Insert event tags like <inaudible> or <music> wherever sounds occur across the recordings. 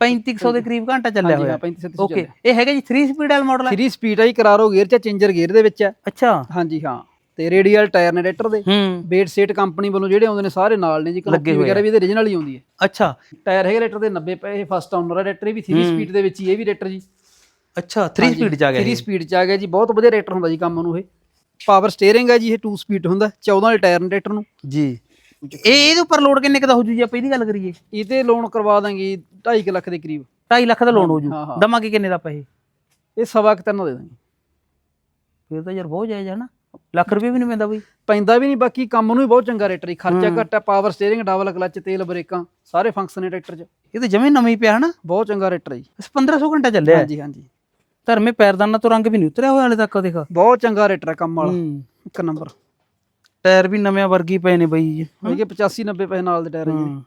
3500 ਦੇ ਕਰੀਬ ਘੰਟਾ ਚੱਲਿਆ ਹਾਂਜੀ, ਹੋਇਆ। ਹਾਂ, 3500 ਓਕੇ ਇਹ ਹੈਗਾ ਜੀ 3 ਸਪੀਡ ਵਾਲਾ ਮਾਡਲ ਹੈ। 3 ਸਪੀਡ ਆ ਜੀ ਕਰਾਰੋ ਗੇਅਰ ਚ ਚੇਂਜਰ ਗੇਅਰ ਦੇ ਵਿੱਚ ਹੈ। ਅੱਛਾ। ਹਾਂਜੀ ਹਾਂ। ਤੇ ਰੇਡੀਅਲ ਟਾਇਰ ਨੇ ਰੇਟਰ ਦੇ। ਹੂੰ। ਬੇਟ ਸੇਟ ਕੰਪਨੀ ਵੱਲੋਂ ਜਿਹੜੇ ਆਉਂਦੇ ਨੇ ਸਾਰੇ ਨਾਲ ਨੇ ਜੀ ਲੱਗੇ ਕਲੋਕੀ ਹੋਏ ਵਗੈਰਾ ਵੀ ਇਹਦੇ origignal ਹੀ ਆਉਂਦੀ ਹੈ। ਅੱਛਾ। ਟਾਇਰ ਹੈਗੇ ਰੇਟਰ ਦੇ 90 ਪਏ ਇਹ ਫਸਟ ਓਨਰ ਹੈ ਰੇਟਰ ਇਹ ਵੀ 3 ਸਪੀਡ ਦੇ ਵਿੱਚ ਹੀ ਇਹ ਵੀ ਰੇਟਰ ਜੀ। ਅੱਛਾ 3 ਸਪੀਡ ਚ ਆ ਗਿਆ 3 ਇਹ। ਸਪੀਡ ਚ ਆ ਗਿਆ ਜੀ ਬਹੁਤ ਵਧੀਆ ਰੇਟਰ ਹੁੰਦਾ ਜੀ ਕੰਮ ਨੂੰ ਇਹ। ਪਾਵਰ ਸਟੀਅਰਿੰਗ ਹੈ ਜੀ ਇਹ 2 ਸਪੀਡ ਹੁੰਦਾ। 14 ਵਾਲੇ ਟਾਇਰ ਨੇ ਰੇਟਰ ਨੂੰ। ਜੀ। ਇਹ ਇਹਦੇ ਉੱਪਰ ਲੋਡ ਕਿੰਨੇ ਕੁ ਦਾ ਹੋ ਜੂ ਜੀ? ਆਪਾਂ ਇਹਦੀ ਗੱਲ ਕਰੀਏ। ਇਹਤੇ ਲੋਨ ਕਰਵਾ ਦਾਂਗੇ 2.5 ਲੱਖ ਦੇ ਕਰੀਬ। 2.5 ਲੱਖ ਦਾ ਲੋਨ ਹੋ ਜੂ। ਹਾਂ, ਹਾਂ। ਦਮਾਂਗੇ ਕਿੰਨੇ ਦਾ ਪਏ ਇਹ? ਸਵਾ ਕੁ ਤਿੰਨ ਦੇ ਦਾਂਗੇ। ਫਿਰ ਤਾਂ ਯਾਰ ਬਹੁਤ ਜਾਇਜ਼ ਹੈ ਨਾ। ਲੱਖ ਰੁਪਏ ਵੀ ਨਹੀਂ ਪੈਂਦਾ ਬਈ। ਪੈਂਦਾ ਵੀ ਨਹੀਂ ਬਾਕੀ ਕੰਮ ਨੂੰ ਵੀ ਬਹੁਤ ਚੰਗਾ ਰੇਟਰ ਹੀ ਖਰਚਾ ਘੱਟ ਹੈ ਪਾਵਰ ਸਟੀਅਰਿੰਗ ਡਬਲ ਕਲਚ ਤੇਲ ਬ੍ਰੇਕਾਂ ਸਾਰੇ ਫੰਕਸ਼ਨ ਨੇ ਟਰੈਕਟਰ 'ਚ। ਇਹ ਤਾਂ ਜਮੇ ਨਵੇਂ ਹੀ ਪਿਆ ਹਨਾ। ਬਹੁਤ ਚੰਗਾ ਰੇਟਰ ਹੈ ਜੀ। ਬਸ 1500 ਘੰਟਾ ਚੱਲਿਆ। ਹੈ। ਹਾਂਜੀ ਹਾਂਜੀ। ਧਰਮੇ ਪੈਰਦਾਨਾ ਤੋਂ ਰੰਗ ਵੀ ਨਹੀਂ ਉਤਰਿਆ ਹੋਇਆ ਹਾਲੇ ਤੱਕ ਦੇਖ। ਬਹੁਤ ਚੰਗਾ ਰੇਟਰ ਹੈ ਕੰਮ ਵਾਲਾ। ਹੂੰ। ਇੱਕ ਨੰਬਰ। ਟਾਇਰ ਵੀ ਨਵੇਂ ਵਰਗੀ ਪਏ ਨੇ ਬਈ ਜੀ ਹੈਗੇ 85 90 ਪੈਸੇ ਨਾਲ ਦੇ ਟਾਇਰ ਜੀ।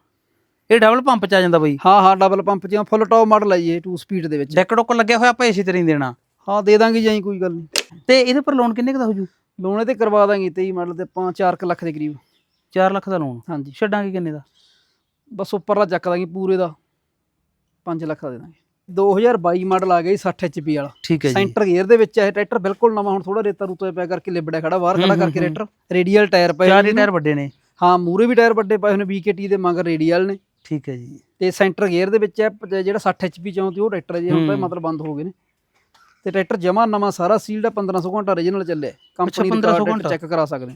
ਇਹ ਡਬਲ ਪੰਪ ਚ ਆ ਜਾਂਦਾ ਬਈ। ਹਾਂ ਹਾਂ ਡਬਲ ਪੰਪ ਜਿਹਾ ਫੁੱਲ ਟੌਪ ਮਾਡਲ ਹੈ ਜੀ ਇਹ 2 ਸਪੀਡ ਦੇ ਵਿੱਚ। ਡੈਕ ਡੁੱਕ ਲੱਗਿਆ ਹੋਇਆ ਆਪਾਂ ਏਸੀ ਤੇ ਨਹੀਂ ਦੇਣਾ। ਹਾਂ ਦੇ ਦਾਂਗੇ ਜੀ ਕੋਈ ਗੱਲ ਨਹੀਂ। ਤੇ ਇਹਦੇ ਪਰ ਲੋਨ ਕਿੰਨੇ ਕੁ ਦਾ ਹੋ ਜੂ? ਲੋਨ ਤੇ ਕਰਵਾ ਦਾਂਗੇ 23 ਮਾਡਲ ਤੇ 5-4 ਲੱਖ ਦੇ ਕਰੀਬ। 4 ਲੱਖ ਦਾ ਲੋਨ ਹਾਂਜੀ। ਛੱਡਾਂਗੇ ਕਿੰਨੇ ਦਾ? ਬਸ ਉੱਪਰਲਾ ਚੱਕ ਦਾਂਗੇ ਪੂਰੇ ਦਾ। 5 ਲੱਖ ਦਾ ਦੇ ਦਾਂਗੇ। 2022 ਮਾਡਲ ਆ ਗਿਆ ਜੀ 60 HP ਵਾਲਾ। ਠੀਕ ਹੈ ਜੀ। ਸੈਂਟਰ ਗੇਅਰ ਦੇ ਵਿੱਚ ਹੈ ਇਹ ਟਰੈਕਟਰ ਬਿਲਕੁਲ ਨਵਾਂ ਹੁਣ ਥੋੜਾ ਰੇਤਾ ਰੂਤਾ ਪਿਆ ਕਰਕੇ ਲਿਬੜਿਆ ਖੜਾ ਬਾਹਰ ਖੜਾ ਕਰਕੇ ਹੂੰ, ਰੇਟਰ ਰੇਡੀਅਲ ਟਾਇਰ ਪਏ ਚਾਰ। ਟਾਇਰ ਵੱਡੇ ਨੇ। ਹਾਂ ਮੂਰੇ ਵੀ ਟਾਇਰ ਵੱਡੇ ਪਏ ਹੋਏ ਨੇ BKT ਦੇ ਮਗਰ ਰੇਡੀਅਲ ਨੇ। ਠੀਕ ਹੈ ਜੀ। ਤੇ ਸੈਂਟਰ ਗੇਅਰ ਦੇ ਵਿੱਚ ਹੈ ਜਿਹੜਾ 60 HP ਚੋਂ ਤੇ ਉਹ ਟਰੈਕਟਰ ਜੀ ਹੁਣ ਤਾਂ। ਮਤਲਬ ਬੰਦ ਹੋ ਗਏ ਨੇ। ਤੇ ਟਰੈਕਟਰ ਜਮਾ ਨਵਾਂ ਸਾਰਾ ਸੀਲਡ ਹੈ 1500 ਘੰਟਾ origignal ਚੱਲਿਆ। ਕੰਪਨੀ ਦਾ 1500 ਟਰੈਕਟਰ ਘੰਟਾ। ਚੈੱਕ ਕਰਾ ਸਕਦੇ।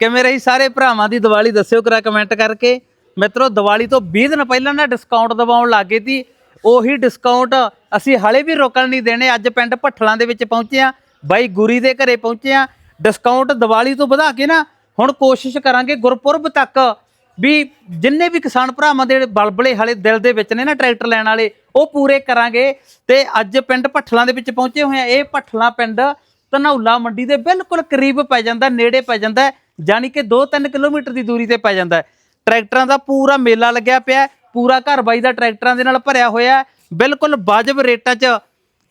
ਕਿਵੇਂ ਰਹੀ ਸਾਰੇ ਭਰਾਵਾਂ ਦੀ ਦੀਵਾਲੀ ਦੱਸਿਓ ਕਰਾ ਕਮੈਂਟ ਕਰਕੇ। ਮਿੱਤਰੋ, ਦੀਵਾਲੀ ਤੋਂ 20 ਦਿਨ ਪਹਿਲਾਂ ਨਾ ਡਿਸਕਾਊਂਟ ਦਵਾਉਣ ਲੱਗੇ ਸੀ। ਉਹੀ ਡਿਸਕਾਊਂਟ ਅਸੀਂ ਹਲੇ ਵੀ ਰੋਕਣ ਨਹੀਂ ਦੇਣੇ। ਅੱਜ ਪਿੰਡ ਭੱਠਲਾਂ ਦੇ ਵਿੱਚ ਪਹੁੰਚੇ ਆ ਬਾਈ ਗੁਰੀ ਦੇ ਘਰੇ ਪਹੁੰਚੇ ਆ ਡਿਸਕਾਊਂਟ ਦੀਵਾਲੀ ਤੋਂ ਵਧਾ ਕੇ ਨਾ ਹੁਣ ਕੋਸ਼ਿਸ਼ ਕਰਾਂਗੇ ਗੁਰਪੁਰਬ ਤੱਕ ਵੀ ਜਿੰਨੇ ਵੀ ਕਿਸਾਨ ਭਰਾਵਾਂ ਦੇ ਬਲਬਲੇ ਹਲੇ ਦਿਲ ਦੇ ਵਿੱਚ ਨੇ ਨਾ ਟਰੈਕਟਰ ਲੈਣ ਵਾਲੇ, ਉਹ ਪੂਰੇ ਕਰਾਂਗੇ। ਤੇ ਅੱਜ ਪਿੰਡ ਭੱਠਲਾਂ ਦੇ ਵਿੱਚ ਪਹੁੰਚੇ ਹੋਏ ਆ ਇਹ ਭੱਠਲਾਂ ਪਿੰਡ ਧਨੌਲਾ ਮੰਡੀ ਦੇ ਬਿਲਕੁਲ ਕਰੀਬ ਪੈ ਜਾਂਦਾ, ਨੇੜੇ ਪੈ ਜਾਂਦਾ। ਯਾਨੀ ਕਿ 2-3 ਕਿਲੋਮੀਟਰ ਦੀ ਦੂਰੀ ਤੇ ਪੈ ਜਾਂਦਾ। ਟਰੈਕਟਰਾਂ ਦਾ ਪੂਰਾ ਮੇਲਾ ਲੱਗਿਆ ਪਿਆ ਪੂਰਾ ਘਰ ਬਾਈ ਦਾ ਟਰੈਕਟਰਾਂ ਦੇ ਨਾਲ ਭਰਿਆ ਹੋਇਆ। ਬਿਲਕੁਲ ਵਾਜਬ ਰੇਟਾਂ 'ਚ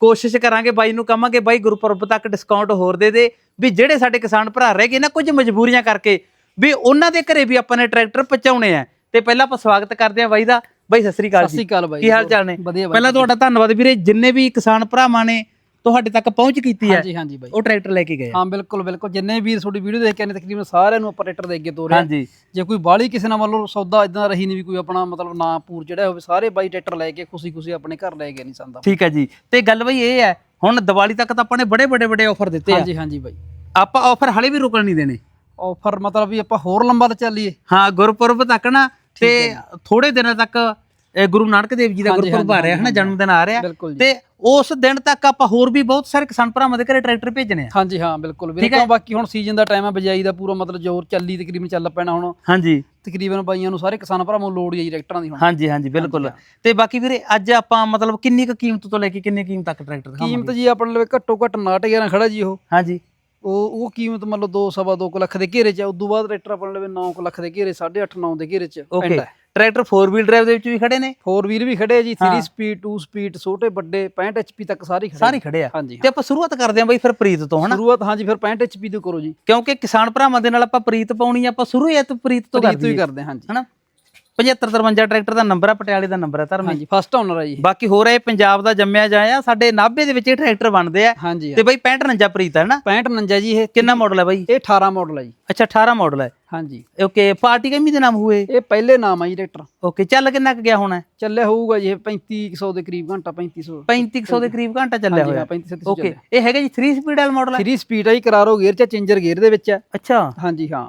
ਕੋਸ਼ਿਸ਼ ਕਰਾਂਗੇ ਬਾਈ ਨੂੰ ਕਹਾਂਗੇ ਬਾਈ ਗੁਰਪੁਰਬ ਤੱਕ ਡਿਸਕਾਊਂਟ ਹੋਰ ਦੇ ਦੇ ਵੀ ਜਿਹੜੇ ਸਾਡੇ ਕਿਸਾਨ ਭਰਾ ਰਹਿ ਗਏ ਨਾ ਕੁਝ ਮਜਬੂਰੀਆਂ ਕਰਕੇ ਵੀ ਉਹਨਾਂ ਦੇ ਘਰੇ ਵੀ ਆਪਾਂ ਨੇ ਟਰੈਕਟਰ ਪਹੁੰਚਾਉਣੇ ਆ। ਤੇ ਪਹਿਲਾਂ ਆਪਾਂ ਸਵਾਗਤ ਕਰਦੇ ਆ ਬਾਈ ਦਾ। ਬਾਈ ਸਤਿ ਸ੍ਰੀ ਅਕਾਲ ਸਤਿ ਸ਼੍ਰੀ ਜੀ ਅਕਾਲ ਬਾਈ। ਕੀ ਹਾਲ ਚਾਲ ਨੇ? ਪਹਿਲਾਂ ਤੁਹਾਡਾ ਧੰਨਵਾਦ ਵੀਰੇ ਜਿੰਨੇ ਵੀ ਕਿਸਾਨ ਭਰਾਵਾਂ ਨੇ ਤੁਹਾਡੇ ਤੱਕ ਪਹੁੰਚ ਕੀਤੀ ਹੈ ਹਾਂਜੀ ਹਾਂਜੀ ਬਾਈ। ਉਹ ਟਰੈਕਟਰ ਲੈ ਕੇ ਗਏ। ਹਾਂ ਬਿਲਕੁਲ ਬਿਲਕੁਲ। ਜਿੰਨੇ ਵੀਰ ਤੁਹਾਡੀ ਵੀਡੀਓ ਦੇਖ ਕੇ ਨੇ ਤਕਰੀਬਨ ਸਾਰਿਆਂ ਨੂੰ ਆਪਰੇਟਰ ਦੇ ਅੱਗੇ ਤੋਰਿਆ। ਹਾਂਜੀ। ਜੇ ਕੋਈ ਬਾਲੀ ਕਿਸੇ ਨਾਲ ਲਓ ਸੌਦਾ ਇਦਾਂ ਰਹੀ ਨਹੀਂ ਵੀ ਕੋਈ ਆਪਣਾ ਮਤਲਬ ਨਾ ਪੂਰ ਜਿਹੜਾ ਹੋਵੇ ਸਾਰੇ ਬਾਈ ਟਰੈਕਟਰ ਲੈ ਕੇ ਖੁਸ਼ੀ ਖੁਸ਼ੀ ਆਪਣੇ ਘਰ ਲੈ ਕੇ ਨਹੀਂ ਸੰਦਾ ਠੀਕ ਹੈ ਜੀ। ਤੇ ਗੱਲ ਬਈ ਇਹ ਹੈ ਹੁਣ ਦੀਵਾਲੀ ਤੱਕ ਤਾਂ ਆਪਾਂ ਨੇ ਬੜੇ ਬੜੇ ਬੜੇ ਆਫਰ ਦਿੱਤੇ ਆ। ਹਾਂਜੀ ਹਾਂਜੀ ਬਾਈ। ਆਪਾਂ ਆਫਰ ਹਲੇ ਵੀ ਰੁਕਣ ਨਹੀਂ ਦੇਣੇ। ਆਫਰ ਮਤਲਬ ਵੀ ਆਪਾਂ ਹੋਰ ਲੰਬਾ ਤੇ ਚੱਲੀਏ। ਹਾਂ ਗੁਰਪੁਰਬ ਤੱਕ ਨਾ ਤੇ ਥੋੜੇ ਦਿਨਾਂ ਤੱਕ ਇਹ ਗੁਰੂ ਨਾਨਕ ਦੇਵ ਜੀ ਦਾ ਗੁਰਪੁਰਬ ਆ ਰਿਹਾ ਹੈ ਨਾ ਜਨਮ ਦਿਨ ਆ ਰਿਹਾ। ਬਿਲਕੁਲ ਤੇ ਉਸ ਦਿਨ ਤੱਕ ਆਪਾਂ ਹੋਰ ਵੀ ਬਹੁਤ ਸਾਰੇ ਕਿਸਾਨ ਭਰਾਵਾਂ ਦੇ ਘਰੇ ਟਰੈਕਟਰ ਭੇਜਣੇ ਆ। ਹਾਂਜੀ ਹਾਂ ਬਿਲਕੁਲ ਹੈ। ਕਿਉਂ ਬਾਕੀ ਹੁਣ ਸੀਜ਼ਨ ਦਾ ਟਾਈਮ ਹੈ ਬਜਾਈ ਦਾ ਪੂਰਾ ਮਤਲਬ ਜ਼ੋਰ ਚੱਲੀ ਤਕਰੀਬਨ ਚੱਲ ਪੈਣਾ ਹੁਣ। ਹਾਂਜੀ। ਤਕਰੀਬਨ ਬਾਈਆਂ ਨੂੰ ਸਾਰੇ ਕਿਸਾਨ ਭਰਾਵਾਂ ਨੂੰ ਲੋੜ ਹੀ ਹੈ ਟਰੈਕਟਰਾਂ ਦੀ ਹੁਣ। ਹਾਂਜੀ ਹਾਂਜੀ ਬਿਲਕੁਲ। ਤੇ ਬਾਕੀ ਵੀਰੇ ਅੱਜ ਆਪਾਂ ਮਤਲਬ ਕਿੰਨੀ ਕੁ ਕੀਮਤ ਤੋਂ ਲੈ ਕੇ ਕਿੰਨੀ ਕੀਮਤ ਤੱਕ ਟਰੈਕਟਰ ਦਿਖਾਵਾਂਗੇ? ਕੀਮਤ ਜੀ ਆਪਣੇ ਲਈ ਘੱਟੋ ਘੱਟ 911 ਖੜਾ ਜੀ ਉਹ। ਹਾਂਜੀ। ਉਹ ਉਹ ਕੀਮਤ ਮਤਲਬ 2 ਸਵਾ 2 ਲੱਖ ਦੇ ਘੇਰੇ ਚ ਹੈ। ਉਦੋਂ ਬਾਅਦ ਟਰੈਕਟਰ ਆਪਣੇ ਲਈ 9 ਲੱਖ ਦੇ ਘੇਰੇ 8.5 9 ਦੇ ਘੇਰੇ ਚ ਓਕੇ। ਟਰੈਕਟਰ 4 ਵੀਲ ਡਰਾਈਵ ਦੇ ਵਿੱਚ ਵੀ ਖੜੇ ਨੇ? 4 ਵੀਲ ਵੀ ਖੜੇ ਆ ਜੀ 3 ਸਪੀਡ 2 ਸਪੀਡ ਛੋਟੇ ਵੱਡੇ 65 HP ਤੱਕ ਸਾਰੇ ਖੜੇ ਸਾਰੇ ਖੜੇ ਆ। ਹਾਂਜੀ ਤੇ ਆਪਾਂ ਸ਼ੁਰੂਆਤ ਕਰਦੇ ਆਂ ਬਈ ਫਿਰ ਪ੍ਰੀਤ ਤੋਂ ਹਨਾ? ਸ਼ੁਰੂਆਤ ਹਾਂਜੀ ਫਿਰ 65 HP ਤੋਂ ਕਰੋ ਜੀ। ਕਿਉਂਕਿ ਕਿਸਾਨ ਭਰਾਵਾਂ ਦੇ ਨਾਲ ਆਪਾਂ ਪ੍ਰੀਤ ਪਾਉਣੀ ਆ ਆਪਾਂ ਸ਼ੁਰੂ ਹੀ ਤੋਂ ਪ੍ਰੀਤ ਤੋਂ ਪ੍ਰੀਤ ਤੋਂ ਕਰਦੇ ਹੀ ਕਰਦੇ ਹਾਂ, ਹਾਂਜੀ। ਹਨਾ? 7553 ਟਰੈਕਟਰ ਦਾ ਨੰਬਰ ਆ ਪਟਿਆਲੇ ਦਾ ਨੰਬਰ ਆ ਧਰਮੀ ਹਾਂਜੀ ਫਸਟ ਓਨਰ ਹੈ ਜੀ। ਬਾਕੀ ਹੋਰ ਇਹ ਪੰਜਾਬ ਦਾ ਜੰਮਿਆ ਜਾਇਆ ਸਾਡੇ ਨਾਭੇ ਦੇ ਵਿੱਚ ਇਹ ਟਰੈਕਟਰ ਬਣਦੇ ਆ। ਹਾਂਜੀ ਤੇ ਬਈ 65 49 ਪ੍ਰੀਤ ਹੈ ਨਾ? 65 49 ਜੀ ਇਹ ਕਿੰਨਾ ਮਾਡਲ ਹੈ ਬਈ? ਇਹ 18 ਮਾਡਲ ਹੈ ਜੀ। ਅੱਛਾ 18 ਮਾਡਲ ਹੈ ਹਾਂਜੀ। ਓਕੇ ਪਾਰਟੀ ਕਿੰਨੀ ਦੇ ਨਾਮ ਹੋਏ? ਇਹ ਪਹਿਲੇ ਨਾਮ ਆ ਜੀ ਟਰੈਕਟਰ। ਓਕੇ ਚੱਲ ਕਿੰਨਾ ਕੁ ਗਿਆ ਹੋਣਾ? ਚੱਲਿਆ ਹੋਊਗਾ ਜੀ ਇਹ 3500 ਦੇ ਕਰੀਬ ਘੰਟਾ 3500 3500 ਦੇ ਕਰੀਬ ਘੰਟਾ ਚੱਲਿਆ ਹੋਇਆ। 3500 ਓਕੇ ਇਹ ਹੈਗਾ ਜੀ 3 ਸਪੀਡ ਵਾਲਾ ਮਾਡਲ ਹੈ 3 ਸਪੀਡ ਹੈ ਜੀ ਕਰਾਰੋ ਗੇਅਰ ਚ ਚੇਂਜਰ ਗੇਅਰ ਦੇ ਵਿੱਚ। ਹੈ ਅੱਛਾ। ਹਾਂਜੀ ਹਾਂ।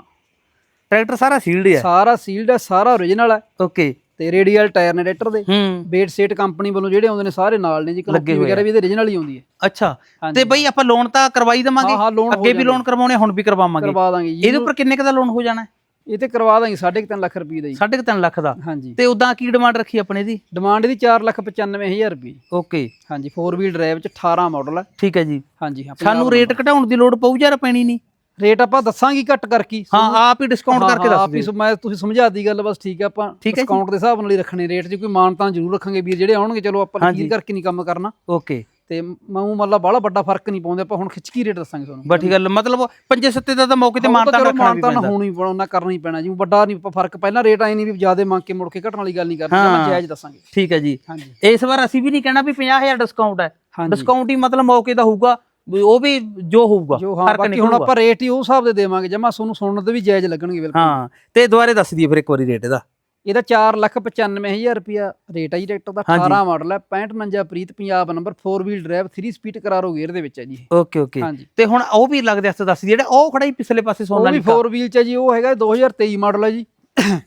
ਟਰੈਕਟਰ ਸਾਰਾ ਸੀਲਡ ਹੈ ਸਾਰਾ ਸੀਲਡ ਹੈ ਸਾਰਾ origignal ਹੈ ਓਕੇ ਤੇ ਰੇਡੀਅਲ ਟਾਇਰ ਨੇ ਟਰੈਕਟਰ ਦੇ। ਬੇਟ ਸੇਟ ਕੰਪਨੀ ਵੱਲੋਂ ਜਿਹੜੇ ਆਉਂਦੇ ਨੇ ਸਾਰੇ ਨਾਲ ਨੇ ਜੀ ਕਲੋਕੀ ਵਗੈਰਾ ਵੀ ਇਹਦੇ origignal ਹੀ ਆਉਂਦੀ ਹੈ। ਅੱਛਾ। ਤੇ ਬਈ ਆਪਾਂ ਲੋਨ ਤਾਂ ਕਰਵਾਈ ਦਵਾਂਗੇ? ਅੱਗੇ ਵੀ ਲੋਨ ਕਰਵਾਉਣੇ ਹੁਣ ਵੀ ਕਰਵਾਵਾਂਗੇ? ਕਰਵਾ ਦਾਂਗੇ ਜੀ। ਇਹਦੇ ਉੱਪਰ ਕਿੰਨੇ ਕੁ ਦਾ ਲੋਨ ਹੋ ਜਾਣਾ? ਇਹ ਤੇ ਕਰਵਾ ਦਾਂਗੇ 3.5 ਲੱਖ ਰੁਪਏ ਦਾ ਜੀ। ਸਾਢੇ ਕੁ ਤਿੰਨ ਲੱਖ ਦਾ। ਹਾਂਜੀ। ਤੇ ਉਦਾਂ ਕੀ ਡਿਮਾਂਡ ਰੱਖੀ ਆਪਣੇ ਦੀ? ਡਿਮਾਂਡ ਇਹਦੀ 495000 ਰੁਪਏ ਓਕੇ ਹਾਂਜੀ 4 ਵੀਲ ਡਰਾਈਵ ਚ 18 ਮਾਡਲ ਹੈ ਠੀਕ ਹੈ ਜੀ। ਹਾਂਜੀ ਸਾਨੂੰ ਰੇਟ ਘਟਾਉਣ ਦੀ ਲੋੜ ਪਊ ਜਾਂ ਪੈਣੀ ਨਹੀਂ? ਰੇਟ ਆਪਾਂ ਦੱਸਾਂਗੇ ਘੱਟ ਕਰਕੇ ਹਾਂ ਆਪ ਹੀ ਡਿਸਕਾਊਂਟ ਕਰਕੇ ਦੱਸ ਆਪ ਹੀ ਸਮ- ਮੈਂ ਤੁਸੀਂ ਸਮਝਾਤੀ ਗੱਲ ਬਸ ਠੀਕ ਹੈ ਆਪਾਂ। ਡਿਸਕਾਊਂਟ ਦੇ ਹਿਸਾਬ ਨਾਲ ਹੀ ਰੱਖਣੇ ਰੇਟ 'ਚ ਕੋਈ ਮਾਨਤਾਂ ਜ਼ਰੂਰ ਰੱਖਾਂਗੇ ਵੀਰ ਜਿਹੜੇ ਆਉਣਗੇ ਚਲੋ ਆਪਾਂ। ਲਕੀਰ ਕਰਕੇ ਨਹੀਂ ਕੰਮ ਕਰਨਾ। ਓਕੇ। ਤੇ ਮੈਂ ਮਤਲਬ ਬਾਹਲਾ ਵੱਡਾ ਫ਼ਰਕ ਨਹੀਂ ਪਾਉਂਦੇ ਆਪਾਂ ਹੁਣ ਖਿੱਚਕੀ ਰੇਟ ਦੱਸਾਂਗੇ ਤੁਹਾਨੂੰ ਬਾ ਠੀਕ ਗੱਲ ਮਤਲਬ ਪੰਜੇ ਸੱਤੇ ਦਾ ਤਾਂ ਮੌਕੇ ਤੇ ਮਾਨਤਾ ਰੱਖਣਾ ਵੀ ਮਾਨਤਾ ਪੈਂਦਾ। ਹੋਣੀ ਬਣਾਉਣਾ ਕਰਨਾ ਹੀ ਪੈਣਾ ਜੀ ਵੱਡਾ ਨਹੀਂ ਫ਼ਰਕ ਪਹਿਲਾਂ ਰੇਟ ਆਈ ਨਹੀਂ ਵੀ ਜ਼ਿਆਦਾ ਮੰਗ ਕੇ ਮੁੜ ਕੇ ਘਟਣ ਵਾਲੀ ਗੱਲ ਨਹੀਂ ਕਰਨੀ। ਮੈਂ ਜਾਇਜ਼ ਦੱਸਾਂਗੇ। ਠੀਕ ਹੈ ਜੀ। ਇਸ ਵਾਰ ਅਸੀਂ ਵੀ ਨਹੀਂ ਕਹਿਣਾ ਵੀ 50000 ਡਿਸਕਾਊਂਟ ਹੈ। ਡਿਸਕਾਊਂਟ ਹੀ ਮਤਲਬ ਮੌਕੇ ਦਾ ਹੋਊਗਾ। ਵੀ ਉਹ ਵੀ ਜੋ ਹੋਊਗਾ ਜੋ ਹਾਂ ਬਾਕੀ ਹੁਣ ਆਪਾਂ ਰੇਟ ਹੀ ਉਸ ਹਿਸਾਬ ਦੇ ਦੇਵਾਂਗੇ ਜਮਾ ਤੁਹਾਨੂੰ ਸੁਣਨ ਤੇ ਵੀ ਜਾਇਜ਼ ਲੱਗਣਗੇ ਬਿਲਕੁਲ। ਹਾਂ ਤੇ ਦੁਬਾਰੇ ਦੱਸ ਦਈਏ ਫਿਰ ਇੱਕ ਵਾਰੀ ਰੇਟ ਇਹਦਾ। ਇਹਦਾ 495000 ਰੁਪਿਆ ਰੇਟ ਹੈ ਜੀ ਟਰੈਕਟਰ ਦਾ ਹਾਂਜੀ। 18 ਮਾਡਲ ਹੈ 6549 Preet Punjab number 4 wheel drive 3 speed Carraro gear ਦੇ ਵਿੱਚ ਹੈ ਜੀ। ਓਕੇ ਓਕੇ ਤੇ ਹੁਣ ਉਹ ਵੀ ਲੱਗਦੇ ਹੱਥ ਦੱਸ ਦਈਏ ਜਿਹੜਾ ਉਹ ਖੜਾ ਹੀ ਪਿਛਲੇ ਪਾਸੇ ਉਹ ਸੋਨਾ ਵੀ 4 ਵੀਲ ਚ ਹੈ ਜੀ ਉਹ ਹੈਗਾ 2023 ਮਾਡਲ ਹੈ ਜੀ।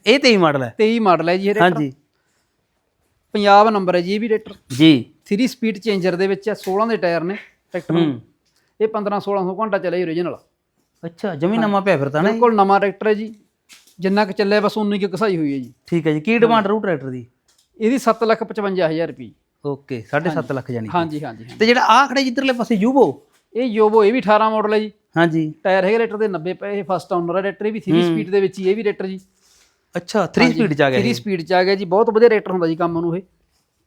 ਇਹ 23 ਮਾਡਲ ਹੈ 23 ਮਾਡਲ ਹੈ ਜੀ ਇਹ ਹਾਂਜੀ। ਪੰਜਾਬ ਨੰਬਰ ਹੈ ਜੀ ਇਹ ਵੀ ਟਰੈਕਟਰ ਜੀ। 3 ਸਪੀਡ ਚੇਂਜਰ ਦੇ ਵਿੱਚ ਹੈ 16 ਦੇ ਟਾਇਰ ਨੇ। ਟਰੈਕਟਰ ਹੂੰ। ਇਹ 15 1600 ਘੰਟਾ ਜੀ origignal ਅੱਛਾ ਜਮੀ ਨਵਾਂ ਪਿਆ ਫਿਰ ਤਾਂ ਨਾ। ਬਿਲਕੁਲ ਨਵਾਂ ਟਰੈਕਟਰ ਹੈ ਜੀ। ਜਿੰਨਾ ਕੁ ਚੱਲਿਆ ਬਸ ਉਨੀ ਕੁ ਕਸਾਈ ਹੋਈ ਹੈ ਜੀ। ਠੀਕ ਹੈ ਜੀ। ਕੀ ਡਿਮਾਂਡ ਰੂ ਟਰੈਕਟਰ ਦੀ? ਇਹਦੀ 755000 ਰੁਪਏ ਓਕੇ 7.5 ਲੱਖ ਜਾਨੀ। ਹਾਂਜੀ ਹਾਂਜੀ ਹਾਂਜੀ। ਤੇ ਜਿਹੜਾ ਆ ਖੜੇ ਜਿੱਧਰਲੇ ਪਾਸੇ ਯੂਬੋ ਇਹ ਯੋਬੋ ਇਹ ਵੀ 18 ਮਾਡਲ ਹੈ ਜੀ। ਹਾਂਜੀ। ਟਾਇਰ ਹੈਗੇ ਰੇਟਰ ਦੇ 90 ਪਏ ਇਹ ਫਸਟ ਓਨਰ ਹੈ ਰੇਟਰ ਇਹ ਵੀ 3 ਸਪੀਡ ਦੇ ਵਿੱਚ ਹੀ ਇਹ ਵੀ ਰੇਟਰ ਜੀ। ਅੱਛਾ 3 ਸਪੀਡ ਚ ਆ ਗਿਆ 3 ਇਹ ਸਪੀਡ ਚ ਆ ਗਿਆ ਜੀ ਬਹੁਤ ਵਧੀਆ ਰੇਟਰ ਹੁੰਦਾ ਜੀ ਕੰਮ ਨੂੰ ਇਹ।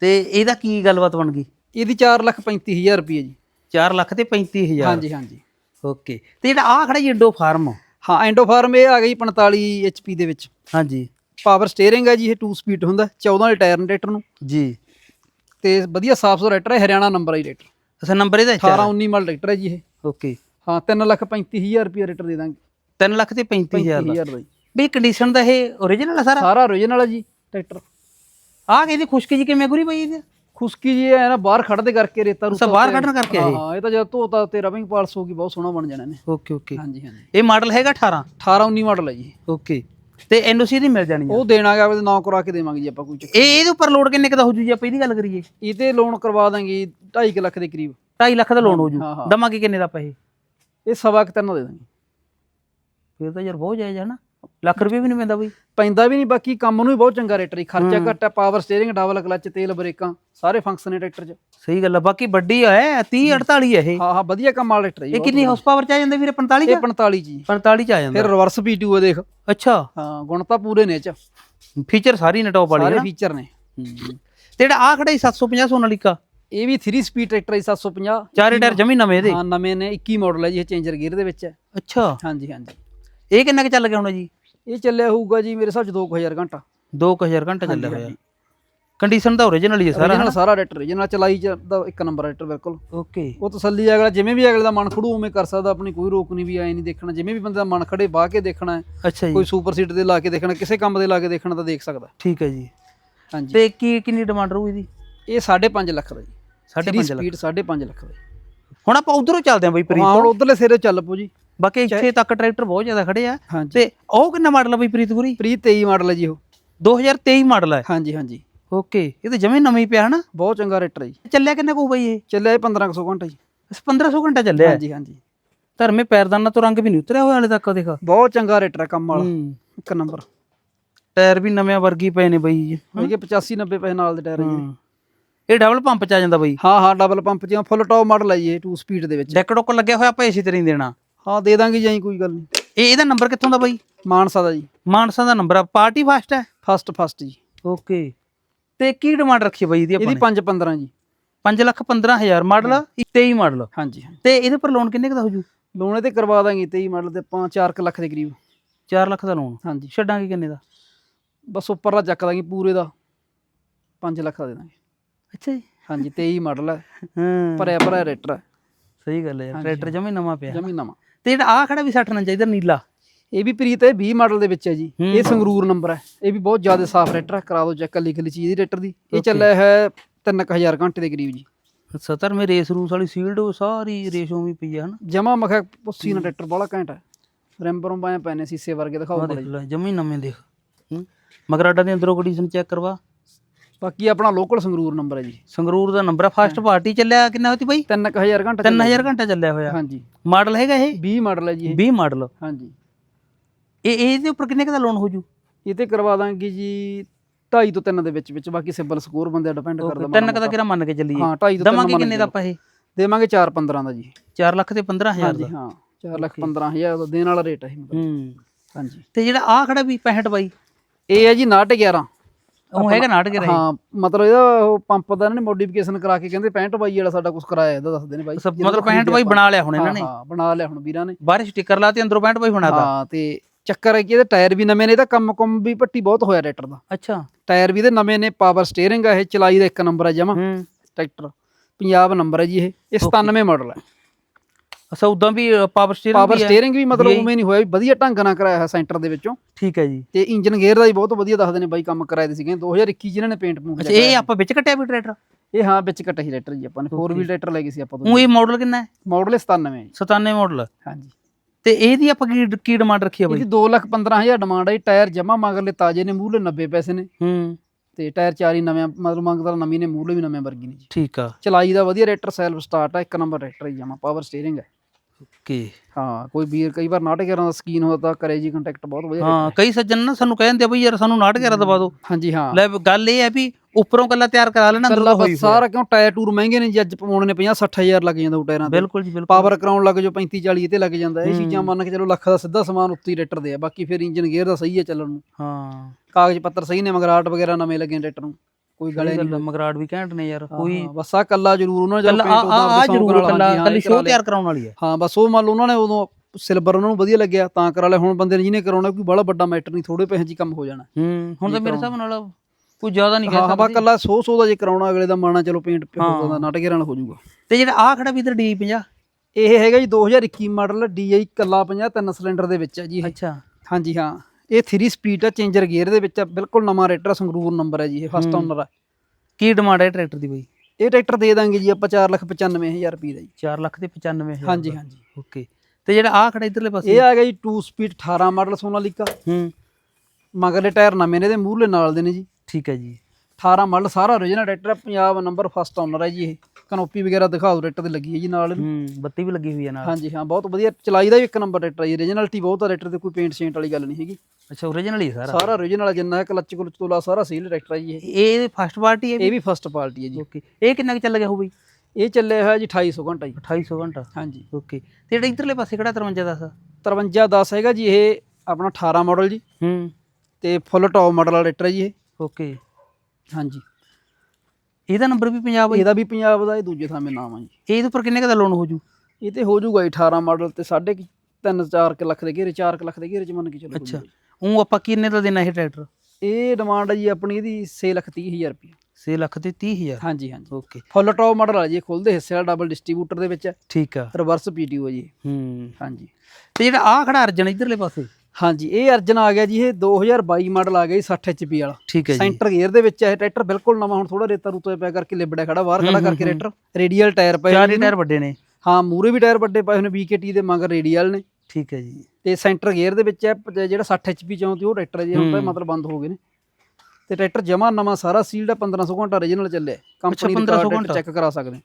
ਤੇ ਇਹਦਾ ਕੀ ਗੱਲਬਾਤ ਬਣ ਗਈ? ਇਹਦੀ 435000 ਰੁਪਏ ਜੀ। 4 ਲੱਖ ਤੇ 35000 ਹਾਂਜੀ ਹਾਂਜੀ। ਓਕੇ। ਤੇ ਜਿਹੜਾ ਆ ਖੜਾ ਜੀ ਇੰਡੋ ਫਾਰਮ ਹਾਂ ਐਂਡੋਫਾਰਮ ਇਹ ਆ ਗਈ 45 HP ਦੇ ਵਿੱਚ। ਹਾਂਜੀ। ਪਾਵਰ ਸਟੀਅਰਿੰਗ ਹੈ ਜੀ ਇਹ 2 ਸਪੀਡ ਹੁੰਦਾ 14 ਵਾਲੇ ਟਾਇਰ ਨੇ ਰੇਟਰ ਨੂੰ। ਜੀ। ਤੇ ਵਧੀਆ ਸਾਫ਼ ਸੁਥਰਾ ਰੇਟਰ ਹੈ ਹਰਿਆਣਾ ਨੰਬਰ ਹੈ ਜੀ ਰੇਟਰ ਅਸਾਂ ਨੰਬਰ ਇਹਦਾ 18 19 ਮਾਡਲ ਰੇਟਰ ਹੈ ਜੀ ਇਹ। ਓਕੇ। ਹਾਂ 335000 ਰੁਪਏ ਰੇਟਰ ਦੇ ਦਾਂਗੇ। 3 ਲੱਖ ਤੇ 35000 ਦਾ। 35000 ਜੀ। ਵੀ ਕੰਡੀਸ਼ਨ ਦਾ ਇਹ ਓਰੀਜਨਲ ਹੈ ਸਾਰਾ? ਸਾਰਾ origignal ਹੈ ਜੀ ਟਰੈਕਟਰ। ਆ ਇਹਦੀ ਖੁਸ਼ਕੀ ਜੀ ਕਿਵੇਂ ਗੁਰੀ ਪਈ ਇਹਦੀ? ਖੁਸ਼ਕੀ ਜੀ ਹੈ ਨਾ ਬਾਹਰ ਖੜਦੇ ਕਰਕੇ ਰੇਤਾ ਰੂਤਾ ਅੱਛਾ, ਬਾਹਰ ਉੱਤੇ- ਕੱਢਣ ਕਰਕੇ? ਹਾਂ ਇਹ? ਹਾਂ ਇਹ ਤਾਂ ਜਦ ਧੋਤਾ ਤੇ ਰਬਿੰਗ ਪਾਲਸ ਹੋ ਗਈ ਬਹੁਤ ਸੋਹਣਾ ਬਣ ਜਾਣਾ ਨੇ ਓਕੇ ਓਕੇ। ਹਾਂਜੀ ਹਾਂਜੀ। ਇਹ ਮਾਡਲ ਹੈਗਾ 18 18 19 ਮਾਡਲ ਹੈ ਜੀ। ਓਕੇ। ਤੇ ਐਨਓਸੀ ਦੀ ਮਿਲ ਜਾਣੀ ਆ? ਉਹ ਦੇਣਾਗਾ ਉਹਦੇ ਨਾਂ ਕਰਾ ਕੇ ਦੇਵਾਂਗੇ ਜੀ ਆਪਾਂ ਕੋਈ ਚੱਕਰ ਇਹ ਇਹਦੇ ਉੱਪਰ ਲੋਡ ਕਿੰਨੇ ਕੁ ਦਾ ਹੋ ਜੂ? ਜੀ ਆਪਾਂ ਇਹਦੀ ਗੱਲ ਕਰੀਏ। ਇਹ ਤੇ ਲੋਨ ਕਰਵਾ ਦਾਂਗੇ 2.5 ਲੱਖ ਦੇ ਕਰੀਬ। 2.5 ਲੱਖ ਦਾ ਲੋਨ ਹੋ ਜੂ ਹਾਂ, ਹਾਂ। ਦਵਾਂਗੇ ਕਿੰਨੇ ਦਾ ਪੈਸੇ ਇਹ? ਸਵਾ ਕੁ ਤਿੰਨ ਦੇ ਦਾਂਗੇ। ਫਿਰ ਤਾਂ ਯਾਰ ਬਹੁਤ ਜਾਇਜ਼ ਹੈ ਨਾ। ਲੱਖ ਰੁਪਏ ਵੀ ਨਹੀਂ ਪੈਂਦਾ ਬਈ। ਪੈਂਦਾ ਵੀ ਨਹੀਂ ਬਾਕੀ ਕੰਮ ਨੂੰ ਵੀ ਬਹੁਤ ਚੰਗਾ ਰੇਟਰ ਹੀ। ਖਰਚਾ ਘੱਟ ਹੈ ਪਾਵਰ ਸਟੀਅਰਿੰਗ ਡਬਲ ਕਲਚ ਤੇਲ ਬ੍ਰੇਕਾਂ ਸਾਰੇ ਫੰਕਸ਼ਨ ਨੇ ਟਰੈਕਟਰ 'ਚ। ਸਹੀ ਗੱਲ ਆ ਬਾਕੀ ਵੱਡੀ ਹੈ 30 48 ਹੈ। ਇਹ। ਹਾਂ ਹਾਂ ਵਧੀਆ ਕੰਮ ਵਾਲਾ ਰੇਟਰ ਹੈ ਇਹ ਕਿੰਨੀ ਹਾਰਸ ਪਾਵਰ ਚ ਆ ਜਾਂਦਾ ਵੀਰੇ? 45 ਇਹ ਚ 45 ਜੀ। 45 ਚ ਆ ਜਾਂਦਾ। ਫਿਰ ਰਿਵਰਸ ਪੀਟੂ ਹੈ ਦੇਖ। ਅੱਛਾ। ਹਾਂ ਗੁਣ ਤਾਂ ਪੂਰੇ ਨੇ 'ਚ। ਫੀਚਰ ਸਾਰੀ ਨੇ ਟੌਪ ਵਾਲੀ ਸਾਰੇ ਫੀਚਰ ਨੇ। ਤੇ ਜਿਹੜਾ ਆ ਖੜਾ 750 ਸੋਨਾਲੀਕਾ ਇਹ ਵੀ 3 ਸਪੀਡ ਟਰੈਕਟਰ ਹੈ 750 ਚਾਰੇ ਟਾਇਰ ਜਮੀ ਨਵੇਂ ਇਹਦੇ ਹਾਂ ਨਵੇਂ ਨੇ 21 ਮਾਡਲ ਹੈ ਜੀ ਇਹ ਚੇਂਜਰ ਗੇਅਰ ਦੇ ਵਿੱਚ ਹੈ। ਅੱਛਾ। ਹਾਂਜੀ ਹਾਂਜੀ। ਇਹ ਕਿੰਨਾ ਕੁ ਚੱਲ ਗਿਆ ਹੁਣ ਜੀ? ਇਹ ਚੱਲਿਆ ਹੋਊਗਾ ਜੀ ਮੇਰੇ ਹਿਸਾਬ 'ਚ 2000 ਘੰਟਾ। 2000 ਘੰਟਾ ਚੱਲਿਆ ਹੋਇਆ। ਕੰਡੀਸ਼ਨ ਤਾਂ ਓਰੀਜਨਲ ਹੀ ਹੈ ਸਾਰਾ original ਸਾਰਾ ਰੇਟਰ ਜਿਹਨਾਂ ਚਲਾਈ ਦਾ ਇੱਕ ਨੰਬਰ ਰੇਟਰ ਬਿਲਕੁਲ। ਓਕੇ ਉਹ ਤਸੱਲੀ ਅਗਲਾ ਜਿਵੇਂ ਵੀ ਅਗਲੇ ਦਾ ਮਨ ਖੜੂ ਉਵੇਂ ਕਰ ਸਕਦਾ ਆਪਣੀ ਕੋਈ ਰੋਕ ਨਹੀਂ ਵੀ ਐ ਨਹੀਂ ਦੇਖਣਾ। ਜਿਵੇਂ ਵੀ ਬੰਦੇ ਦਾ ਮਨ ਖੜੇ ਬਾਹ ਕੇ ਦੇਖਣਾ ਹੈ। ਅੱਛਾ ਜੀ। ਕੋਈ ਸੁਪਰ ਸੀਟ ਤੇ ਲਾ ਕੇ ਦੇਖਣਾ ਕਿਸੇ ਕੰਮ ਦੇ ਲਾ ਕੇ ਦੇਖਣਾ ਤਾਂ ਦੇਖ ਸਕਦਾ। ਠੀਕ ਹੈ ਜੀ। ਹਾਂਜੀ। ਤੇ ਕੀ ਕਿੰਨੀ ਡਿਮਾਂਡ ਰਹੂ ਇਹਦੀ? ਇਹ 5.5 ਲੱਖ ਦਾ ਜੀ। 5.5 ਲੱਖ। ਸਪੀਡ 5.5 ਲੱਖ ਦਾ। ਹੁਣ ਆਪਾਂ ਉਧਰੋਂ ਚੱਲਦੇ ਆਂ ਬਈ ਪ੍ਰੀਤ ਹਾਂ ਹੁਣ ਉਧਰਲੇ ਸਿਰੇ ਚੱਲ ਪੋ ਜੀ। ਬਾਕੀ ਇੱਥੇ ਤੱਕ ਟਰੈਕਟਰ ਬਹੁਤ ਜ਼ਿਆਦਾ ਖੜੇ ਆ। ਤੇ ਉਹ ਕਿੰਨਾ ਮਾਡਲ ਆ ਬਈ ਪ੍ਰੀਤਪੁਰੀ? ਪ੍ਰੀਤ 23 ਮਾਡਲ ਹੈ ਜੀ ਉਹ। 2023 ਮਾਡਲ ਹੈ ਹਾਂਜੀ ਹਾਂਜੀ। ਓਕੇ ਇਹ ਤਾਂ ਜਮੇ ਨਵਾਂ ਪਿਆ ਹਨਾ? ਬਹੁਤ ਚੰਗਾ ਰੇਟਰ ਹੈ ਜੀ। ਚੱਲਿਆ ਕਿੰਨਾ ਕੋ ਬਈ ਇਹ? ਚੱਲਿਆ ਇਹ 1500 ਘੰਟਾ ਜੀ। ਬਸ 1500 ਘੰਟਾ ਚੱਲਿਆ। ਹਾਂਜੀ ਹਾਂਜੀ। ਧਰਮੇ ਪੈਰਦਾਨਾ ਤੋਂ ਰੰਗ ਵੀ ਨਹੀਂ ਉਤਰਿਆ ਹੋਇਆ ਹਲੇ ਤੱਕ ਦੇਖ। ਬਹੁਤ ਚੰਗਾ ਰੇਟਰ ਕੰਮ ਵਾਲਾ। ਇੱਕ ਨੰਬਰ। ਟਾਇਰ ਵੀ ਨਵੇਂ ਵਰਗੀ ਪਏ ਨੇ ਬਈ ਜੀ। ਹੈਗੇ 85 90 ਪੈਸੇ ਨਾਲ ਦੇ ਟਾਇਰ ਜੀ। ਇਹ ਡਬਲ ਪੰਪ ਚ ਆ ਜਾਂਦਾ ਬਈ? ਹਾਂ ਹਾਂ ਡਬਲ ਪੰਪ ਜਿਹਾ ਫੁੱਲ ਟੌਪ ਮਾਡਲ ਹੈ ਜੀ ਇਹ 2 ਸਪੀਡ ਦੇ ਵਿੱਚ। ਡੈਕ ਡੁੱਕ ਲੱਗਿਆ ਹੋਇਆ ਆਪਾਂ ਏਸੀ ਤੇ ਨਹੀਂ ਦੇਣਾ। ਹਾਂ ਦੇ ਦਾਂਗੇ ਜੀ ਕੋਈ ਗੱਲ ਨਹੀਂ। ਇਹ ਇਹਦਾ ਨੰਬਰ ਕਿੱਥੋਂ ਦਾ ਬਈ? ਮਾਨਸਾ ਦਾ ਜੀ। ਮਾਨਸਾ ਦਾ ਨੰਬਰ ਆ। ਪਾਰਟੀ ਫਾਸਟ ਹੈ? ਫਸਟ ਫਸਟ ਜੀ। ਓਕੇ ਤੇ ਕੀ ਡਿਮਾਂਡ ਰੱਖੀ ਬਈ ਇਹਦੀ ਇਹਦੀ ਆਪਾਂ 5 15 ਜੀ। 5 ਲੱਖ 15000 ਮਾਡਲ 23 ਮਾਡਲ ਹਾਂਜੀ ਤੇ ਇਹਦੇ ਪਰ ਲੋਨ ਕਿੰਨੇ ਕੁ ਦਾ ਹੋ ਜੂ ਲੋਨ ਇਹ ਤੇ ਕਰਵਾ ਦਾਂਗੇ 23 ਮਾਡਲ ਤੇ ਆਪਾਂ 4 ਲੱਖ ਦੇ ਕਰੀਬ। 4 ਲੱਖ ਦਾ ਲੋਨ ਹਾਂਜੀ। ਛੱਡਾਂਗੇ ਕਿੰਨੇ ਦਾ? ਬਸ ਉੱਪਰਲਾ ਚੱਕ ਦਾਂਗੇ ਪੂਰੇ ਦਾ। 5 ਲੱਖ ਦਾ ਦੇ ਦਾਂਗੇ। ਅੱਛਾ ਜੀ। ਹਾਂਜੀ 23 ਮਾਡਲ ਹੈ। ਹਾਂ। ਭਰਿਆ ਭਰਿਆ ਰੇਟਰ ਹੈ। ਸਹੀ ਗੱਲ ਹੈ ਯਾਰ ਹਾਂਜੀ, ਟਰੈਕਟਰ ਜਮੇ ਨਵਾਂ ਪਿਆ। ਜਮੀ ਨਵਾਂ। ਤੇ ਜਿਹੜਾ ਆ ਖੜਾ ਵੀ 60 ਨਾ ਚਾਹੀਦਾ ਨੀਲਾ। ਇਹ ਵੀ ਪ੍ਰੀਤ ਹੈ 20 ਮਾਡਲ ਦੇ ਵਿੱਚ ਹੈ ਜੀ। ਹੂੰ। ਇਹ ਸੰਗਰੂਰ ਨੰਬਰ ਹੈ। ਇਹ ਵੀ ਬਹੁਤ ਜ਼ਿਆਦਾ ਸਾਫ਼ ਰੇਟਰ ਹੈ ਕਰਾ ਦਿਓ ਚੈੱਕ ਕੱਲੀ ਕੱਲੀ ਚੀਜ਼ ਦੀ ਰੇਟਰ ਦੀ। ਇਹ. ਚੱਲਿਆ ਹੈ 3000 ਘੰਟੇ ਦੇ ਕਰੀਬ ਜੀ। ਸਤਰ ਮੇ ਰੇਸ ਰੂਸ ਵਾਲੀ ਸੀਲਡ ਉਹ ਸਾਰੀ ਰੇਸ਼ੋਂ ਵੀ ਪਈ ਆ ਹਨਾ? ਜਮਾ ਮਖਾ ਪੁੱਸੀ ਨਾ ਟਰੈਕਟਰ ਬੜਾ ਘੈਂਟ ਹੈ। ਰੈਂਬਰੋਂ ਬਾਏ ਪੈਨੇ ਸੀਸੇ ਵਰਗੇ ਦਿਖਾਓ ਜਮੀ ਨਵੇਂ ਦੇਖ। ਹੂੰ। ਮਗਰਾਡਾ ਦੇ ਅੰਦਰੋਂ ਕੰਡੀਸ਼ਨ ਚੈੱਕ ਕਰਵਾ। ਬਾਕੀ ਆਪਣਾ ਲੋਕਲ ਸੰਗਰੂਰ ਨੰਬਰ ਹੈ ਜੀ। ਸੰਗਰੂਰ ਦਾ ਨੰਬਰ ਆ ਫਸਟ ਪਾਰਟੀ ਚੱਲਿਆ ਕਿੰਨਾ ਹੋਤੀ ਬਾਈ? 3000 ਘੰਟਾ ਚੱਲਿਆ 3000 ਘੰਟਾ ਚੱਲਿਆ ਹੋਇਆ। ਹਾਂਜੀ। ਮਾਡਲ ਹੈਗਾ ਇਹ? 20 ਮਾਡਲ ਹੈ ਜੀ ਇਹ। 20 ਮਾਡਲ ਹਾਂਜੀ। ਇਹ ਇਹਦੇ ਉੱਪਰ ਕਿੰਨੇ ਕੁ ਦਾ ਲੋਨ ਹੋ ਜੂ? ਇਹ ਤੇ ਕਰਵਾ ਦਾਂਗੇ ਜੀ 2.5 ਤੋਂ 3 ਦੇ ਵਿੱਚ ਵਿੱਚ ਬਾਕੀ ਸਿਬਲ ਸਕੋਰ ਬੰਦੇ ਡਿਪੈਂਡ ਕਰਦਾ ਤਿੰਨ ਕੁ ਦਾ ਕਿਹੜਾ ਮੰਨ ਕੇ ਚੱਲੀਏ? ਹਾਂ 2.5 ਤੋਂ 3 ਦਵਾਂਗੇ ਕਿੰਨੇ ਦਾ ਆਪਾਂ ਇਹ? ਦੇਵਾਂਗੇ 4 15 ਦਾ ਜੀ। 4 ਲੱਖ ਤੇ 15000 ਹਾਂਜੀ ਦਾ। ਹਾਂ 4 ਲੱਖ 15000 ਦਾ ਦੇਣ ਵਾਲਾ ਰੇਟ ਹੈ ਇਹ ਹੂੰ। ਹਾਂਜੀ। ਤੇ ਜਿਹੜਾ ਆ ਖੜਾ ਵੀ 65 ਬਾਈ? ਇਹ ਹੈ ਜੀ 911 ਉਹ ਹੈਗਾ ਨਾਟਕ ਰਹੀ ਹਾਂ। ਮਤਲਬ ਇਹਦਾ ਉਹ ਪੰਪ ਦਾ ਇਹਨਾਂ ਨੇ ਮੋਡੀਫਿਕੇਸ਼ਨ ਕਰਾ ਕੇ ਕਹਿੰਦੇ 65 ਬਾਈ ਵਾਲਾ ਸਾਡਾ ਕੁਝ ਕਰਾਇਆ ਇਹਦਾ ਦੱਸਦੇ ਨੇ ਬਾਈ। ਮਤਲਬ 65 ਬਾਈ ਬਣਾ ਲਿਆ ਹੁਣ ਇਹਨਾਂ ਨੇ। ਹਾਂ ਬਣਾ ਲਿਆ ਹੁਣ ਵੀਰਾਂ ਨੇ। ਬਾਹਰ ਸਟicker ਲਾਤੇ ਅੰਦਰੋਂ 65 ਬਾਈ ਬਣਾਤਾ ਹਾਂ ਤੇ ਚੱਕਰ ਹੈ ਕਿ ਇਹਦੇ ਟਾਇਰ ਵੀ ਨਵੇਂ ਨੇ ਇਹਦਾ ਕੰਮ ਕੁੰਮ ਵੀ ਪੱਟੀ ਬਹੁਤ ਹੋਇਆ ਟਰੈਕਟਰ ਦਾ। ਅੱਛਾ। ਟਾਇਰ ਵੀ ਇਹਦੇ ਨਵੇਂ ਨੇ ਪਾਵਰ ਸਟੀਅਰਿੰਗ ਆ ਇਹ ਚਲਾਈ ਦਾ ਇੱਕ ਨੰਬਰ ਹੈ ਜਮਾ। ਹੂੰ। ਟਰੈਕਟਰ ਪੰਜਾਬ ਨੰਬਰ ਹੈ ਜੀ ਇਹ ਇਹ 97 ਮਾਡਲ ਹੈ ਅੱਛਾ ਉਦਾਂ ਵੀ ਪਾਵਰ ਸਟੀਅਰਿੰਗ ਪਾਵਰ ਹੈ? ਸਟੀਅਰਿੰਗ ਵੀ ਮਤਲਬ ਉਵੇਂ ਨਹੀਂ ਹੋਇਆ ਵੀ ਵਧੀਆ ਢੰਗ ਨਾਲ ਕਰਾਇਆ ਹੈ ਸੈਂਟਰ ਦੇ ਵਿੱਚੋਂ। ਠੀਕ ਹੈ ਜੀ। ਤੇ ਇੰਜਨ ਗੇਅਰ ਦਾ ਵੀ ਬਹੁਤ ਵਧੀਆ ਦੱਸਦੇ ਨੇ ਬਾਈ ਕੰਮ ਕਰਾਏ ਦੇ ਸੀਗੇ। 2021 ਜਿਹਨਾਂ ਨੇ ਪੇਂਟ ਪੂੰਟ ਅੱਛਾ ਇਹ ਆਪਾਂ ਵਿੱਚ ਕੱਟਿਆ ਵੀ ਟਰੈਕਟਰ? ਇਹ ਹਾਂ ਵਿੱਚ ਕੱਟਿਆ ਸੀ ਟਰੈਕਟਰ ਜੀ ਆਪਾਂ ਨੇ। 4 ਵੀਲ ਟਰੈਕਟਰ ਲੈ ਗਏ ਸੀ ਆਪਾਂ ਤੋਂ। ਉਹ ਇਹ ਮਾਡਲ ਕਿੰਨਾ ਹੈ? ਮਾਡਲ 97 ਹੈ ਜੀ। 97 ਮਾਡਲ ਹਾਂਜੀ। ਤੇ ਇਹਦੀ ਆਪਾਂ ਕੀ ਕੀ ਡਿਮਾਂਡ ਰੱਖੀ ਆ ਬਾਈ? ਇਹਦੀ 2 ਲੱਖ 15000 ਡਿਮਾਂਡ ਹੈ ਜੀ, ਟਾਇਰ ਜਮਾ ਮਗਰਲੇ ਤਾਜ਼ੇ ਨੇ ਮੂਹਰੇ 90 ਪੈਸੇ ਨੇ। ਹੂੰ। ਤੇ ਟਾਇਰ ਚਾਰ ਹੀ ਨਵੇਂ ਮਤਲਬ ਮੰਗਦਾ ਨਵੀਂ ਨੇ ਮੂਹਰੇ ਵੀ ਨਵੇਂ ਵਰਗੀ ਨੇ ਜੀ। ਠੀਕ ਆ। ਚਲਾਈ ਦਾ ਵਧੀਆ ਰੇਟਰ ਸੈਲਫ ਸਟਾਰਟ ਆ ਇੱਕ ਨੰਬਰ ਰੇਟਰ ਹੀ ਜਮਾ ਪਾਵਰ ਸਟੀਅਰਿੰਗ ਹੈ ਓਕੇ। ਹਾਂ ਕੋਈ ਵੀਰ ਕਈ ਵਾਰ ਨਾਟਕ ਦਾ ਸਕੀਨ ਹੋਦਾ ਤਾਂ ਕਰੇ ਜੀ ਕੰਟੈਕਟ ਬਹੁਤ ਵਧੀਆ ਹਾਂ ਕਈ ਸੱਜਣ ਨਾ ਸਾਨੂੰ ਕਹਿੰਦੇ ਆ ਬਈ ਯਾਰ ਸਾਨੂੰ ਨਾਟਕ ਕਰਾ ਦਵਾ ਦਿਓ ਹਾਂਜੀ ਹਾਂ। ਲੈ ਗੱਲ ਇਹ ਹੈ ਵੀ ਉੱਪਰੋਂ ਕੱਲਾ ਤਿਆਰ ਕਰਾ ਲੈਣਾ ਅੰਦਰੋਂ ਹੋਈ ਬਸ ਸਾਰਾ ਕਿਉਂ ਟਾਇਰ ਟੂਰ ਮਹਿੰਗੇ ਨੇ ਜੀ ਅੱਜ ਪਵਾਉਣੇ ਨੇ 50 60000 ਲੱਗ ਜਾਂਦਾ ਉਹ ਟਾਇਰਾਂ ਤੇ। ਬਿਲਕੁਲ ਜੀ ਬਿਲਕੁਲ। ਪਾਵਰ ਕਰਾਉਣ ਲੱਗ ਜੋ 35 40 ਤੇ ਲੱਗ ਜਾਂਦਾ। ਇਹ ਚੀਜ਼ਾਂ ਮੰਨ ਕੇ ਚਲੋ ਲੱਖ ਦਾ ਸਿੱਧਾ ਸਮਾਨ ਉੱਤੇ ਹੀ ਰੇਟਰ ਦੇ ਆ ਬਾਕੀ ਫਿਰ ਇੰਜਨ ਗੇਅਰ ਦਾ ਸਹੀ ਹੈ ਚੱਲਣ ਨੂੰ। ਹਾਂ। ਕਾਗਜ਼ ਪੱਤਰ ਸਹੀ ਨੇ ਮਗਰਾਟ ਵਗੈਰਾ ਨਵੇਂ ਲੱਗੇ ਟਰੈਕਟਰ ਨੂੰ। ਕੋਈ ਗਲੇ ਗੱਲ ਮਗਰਾੜ ਵੀ ਘੈਂਟ ਨੇ ਯਾਰ ਕੋਈ ਹਾਂ, ਬਸ ਆ ਕੱਲਾ ਜ਼ਰੂਰ ਉਹਨਾਂ ਨੇ ਜਦੋਂ ਆ ਉਹਦਾ ਆ ਜ਼ਰੂਰ ਕੱਲਾ ਹਾਂ, ਕੱਲੀ ਸ਼ੋਅ। ਤਿਆਰ ਕਰਾਉਣ ਵਾਲੀ ਹੈ ਹਾਂ ਬਸ ਉਹ ਮੰਨ ਲਓ ਉਹਨਾਂ ਨੇ ਉਦੋਂ ਸਿਲਵਰ ਉਹਨਾਂ ਨੂੰ ਵਧੀਆ ਲੱਗਿਆ ਤਾਂ ਕਰਾ ਲਿਆ ਹੁਣ ਬੰਦੇ ਨੇ ਜਿਹਨੇ ਕਰਾਉਣਾ ਕੋਈ ਬੜਾ ਵੱਡਾ ਮੈਟਰ ਨਹੀਂ ਥੋੜੇ ਪੈਸੇ ਹੀ ਕੰਮ ਹੋ ਜਾਣਾ। ਹੂੰ ਹੁਣ ਤਾਂ ਮੇਰੇ ਹਿਸਾਬ ਨਾਲ ਕੋਈ ਜ਼ਿਆਦਾ ਨਹੀਂ ਕਹਿ ਹਾਂ ਬਸ ਸਕਦੇ ਕੱਲਾ 100 100 ਦਾ ਜੇ ਕਰਾਉਣਾ ਅਗਲੇ ਦਾ ਮਾਣਾ ਚਲੋ ਪੇਂਟ ਹਾਂ। ਹੋ ਜਾਂਦਾ ਨਾਟਕੇ ਨਾਲ ਹੋ ਜਾਊਗਾ। ਤੇ ਜਿਹੜਾ ਆ ਖੜਾ ਵੀ ਇਧਰ ਡੀ 50 ਇਹ ਹੈਗਾ ਜੀ 2021 ਮਾਡਲ DI ਕੱਲਾ 50 ਤਿੰਨ ਸਿਲੰਡਰ ਦੇ ਵਿੱਚ ਹੈ ਜੀ ਅੱਛਾ। ਹਾਂਜੀ ਹਾਂ। ਇਹ 3 ਸਪੀਡ ਆ ਚੇਂਜਰ ਗੇਅਰ ਦੇ ਵਿੱਚ ਆ ਬਿਲਕੁਲ ਨਵਾਂ ਰੇਟਰ ਸੰਗਰੂਰ ਨੰਬਰ ਹੈ ਜੀ ਇਹ ਫਸਟ ਓਨਰ ਆ। ਕੀ ਡਿਮਾਂਡ ਹੈ ਟਰੈਕਟਰ ਦੀ ਬਈ? ਇਹ ਟਰੈਕਟਰ ਦੇ ਦਾਂਗੇ ਜੀ ਆਪਾਂ 4,95,000 ਰੁਪਏ ਦਾ ਜੀ। 4 ਲੱਖ ਤੇ 95000 ਹਾਂਜੀ ਹਾਂਜੀ। ਓਕੇ ਤੇ ਜਿਹੜਾ ਆ ਖੜਾ ਇਧਰਲੇ ਪਾਸੇ? ਇਹ ਆ ਗਿਆ ਜੀ 2 ਸਪੀਡ 18 ਮਾਡਲ ਸੋਨਾਲੀਕਾ ਹੂੰ। ਮਗਰਲੇ ਟਾਇਰ ਨਵੇਂ ਨੇ ਇਹਦੇ ਮੂਹਰਲੇ ਨਾਲ ਦੇ ਨੇ ਜੀ। ਠੀਕ ਹੈ ਜੀ। 18 ਮਾਡਲ ਸਾਰਾ origignal tractor Punjab number first owner ਹੈ ਜੀ ਇਹ। ਕਨੋਪੀ ਵਗੈਰਾ ਦਿਖਾ ਦਿਓ ਟਰੈਕਟਰ ਤੇ ਲੱਗੀ ਹੈ ਜੀ ਨਾਲ। ਹੂੰ ਬੱਤੀ ਵੀ ਲੱਗੀ ਹੋਈ ਹੈ ਨਾਲ। ਹਾਂਜੀ ਹਾਂ ਬਹੁਤ ਵਧੀਆ। ਚਲਾਈ ਦਾ ਵੀ ਇੱਕ ਨੰਬਰ ਟਰੈਕਟਰ ਹੈ ਜੀ originality ਬਹੁਤ ਆ ਟਰੈਕਟਰ ਤੇ ਕੋਈ ਪੇਂਟ ਸ਼ੇਂਟ ਵਾਲੀ ਗੱਲ ਨਹੀਂ ਹੈਗੀ। ਅੱਛਾ ਓਰੀਜਨਲ ਹੀ ਸਾਰਾ? ਸਾਰਾ origignal ਜਿੰਨਾ ਹੈ ਕਲੱਚ ਕੁਲਚ ਤੋਲਾ ਸਾਰਾ ਸੀਲ ਟਰੈਕਟਰ ਹੈ ਜੀ ਇਹ। ਇਹ ਫਸਟ ਪਾਰਟੀ ਹੈ ਇਹ ਵੀ ਫਸਟ ਪਾਰਟੀ ਹੈ ਜੀ। ਓਕੇ ਇਹ ਕਿੰਨਾ ਕੁ ਚੱਲ ਗਿਆ ਹੋ ਬਈ? ਇਹ ਚੱਲਿਆ ਹੋਇਆ ਜੀ 2800 ਘੰਟਾ ਜੀ। 2800 ਘੰਟਾ? ਹਾਂਜੀ। ਓਕੇ ਤੇ ਜਿਹੜਾ ਇਧਰਲੇ ਪਾਸੇ ਕਿਹੜਾ 53 ਦੱਸ 5310 ਹੈਗਾ ਜੀ ਇਹ ਆਪਣਾ 18 ਮਾਡਲ ਜੀ। ਹੂੰ। ਤੇ ਫੁੱਲ ਟੌਪ ਮਾਡਲ ਵਾਲਾ ਟਰੈਕਟਰ ਹੈ ਜੀ ਇਹ। ਓਕੇ ਹਾਂਜੀ। ਇਹਦਾ ਨੰਬਰ ਵੀ ਪੰਜਾਬ ਹੈ ਇਹਦਾ ਵੀ ਪੰਜਾਬ ਦਾ ਇਹ ਦੂਜੇ ਥਾਂ ਨਾਮ ਆ ਜੀ। ਇਹਦੇ ਉੱਪਰ ਕਿੰਨੇ ਕੁ ਦਾ ਲੋਨ ਹੋ ਜੂ ਇਹ ਤੇ ਹੋ ਜਾਊਗਾ ਜੀ 18 ਮਾਡਲ ਤੇ ਸਾਢੇ 3 4 ਲੱਖ ਦੇ ਘੇਰੇ 4 ਲੱਖ ਦੇ ਘੇਰੇ ਚ ਮੰਨ ਕੇ ਚੱਲੋ ਅੱਛਾ। ਉਹ ਆਪਾਂ ਕਿੰਨੇ ਦਾ ਦੇਣਾ ਇਹ ਟਰੈਕਟਰ ਇਹ ਡਿਮਾਂਡ ਹੈ ਜੀ ਆਪਣੀ ਇਹਦੀ 6 ਲੱਖ 30 ਹਜ਼ਾਰ ਰੁਪਏ 6 ਲੱਖ ਤੇ 30000 ਹਾਂਜੀ ਹਾਂਜੀ। ਓਕੇ ਫੁੱਲ ਟੌਪ ਮਾਡਲ ਆ ਜੀ ਖੁੱਲਦੇ ਹਿੱਸੇ ਵਾਲਾ ਡਬਲ ਡਿਸਟ੍ਰੀਬਿਊਟਰ ਦੇ ਵਿੱਚ। ਠੀਕ ਆ। ਰਿਵਰਸ ਪੀਟੀਓ ਜੀ। ਹੂੰ। ਹਾਂਜੀ। ਤੇ ਜਿਹੜਾ ਆ ਖੜਾ ਅਰਜਨ ਇਧਰਲੇ ਪਾਸੇ? ਹਾਂਜੀ ਇਹ ਅਰਜਨ ਆ ਗਿਆ ਜੀ ਇਹ 2022 ਮਾਡਲ ਆ ਗਿਆ ਜੀ 60 HP ਵਾਲਾ। ਠੀਕ ਹੈ ਜੀ। ਸੈਂਟਰ ਗੇਅਰ ਦੇ ਵਿੱਚ ਹੈ ਟਰੈਕਟਰ ਬਿਲਕੁਲ ਨਵਾਂ ਹੁਣ ਥੋੜਾ ਰੇਤਾ ਰੂਤਾ ਪਿਆ ਕਰਕੇ ਲਿਬੜਿਆ ਖੜਾ ਬਾਹਰ ਖੜਾ ਕਰਕੇ ਟਰੈਕਟਰ ਰੇਡੀਅਲ ਟਾਇਰ ਪਏ ਚਾਰ ਟਾਇਰ ਵੱਡੇ ਨੇ। ਹਾਂ ਮੂਰੇ ਵੀ ਟਾਇਰ ਵੱਡੇ ਪਏ ਹੋਏ ਨੇ BKT ਦੇ ਮਗਰ ਰੇਡੀਅਲ ਨੇ। ਠੀਕ ਹੈ ਜੀ। ਤੇ ਸੈਂਟਰ ਗੇਅਰ ਦੇ ਵਿੱਚ ਹੈ ਜਿਹੜਾ 60 HP ਚਾਹੁੰਦੀ ਉਹ ਟਰੈਕਟਰ ਜੀ ਹੁਣ ਤਾਂ ਮਤਲਬ ਬੰਦ ਹੋ ਗਏ ਨੇ। ਤੇ ਟਰੈਕਟਰ ਜਮਾ ਨਵਾਂ ਸਾਰਾ ਸੀਲਡ ਹੈ 1500 ਘੰਟਾ origignal ਚੱਲਿਆ। ਕੰਪਨੀ 1500 ਘੰਟਾ। ਚੈੱਕ ਕਰਾ ਸਕਦੇ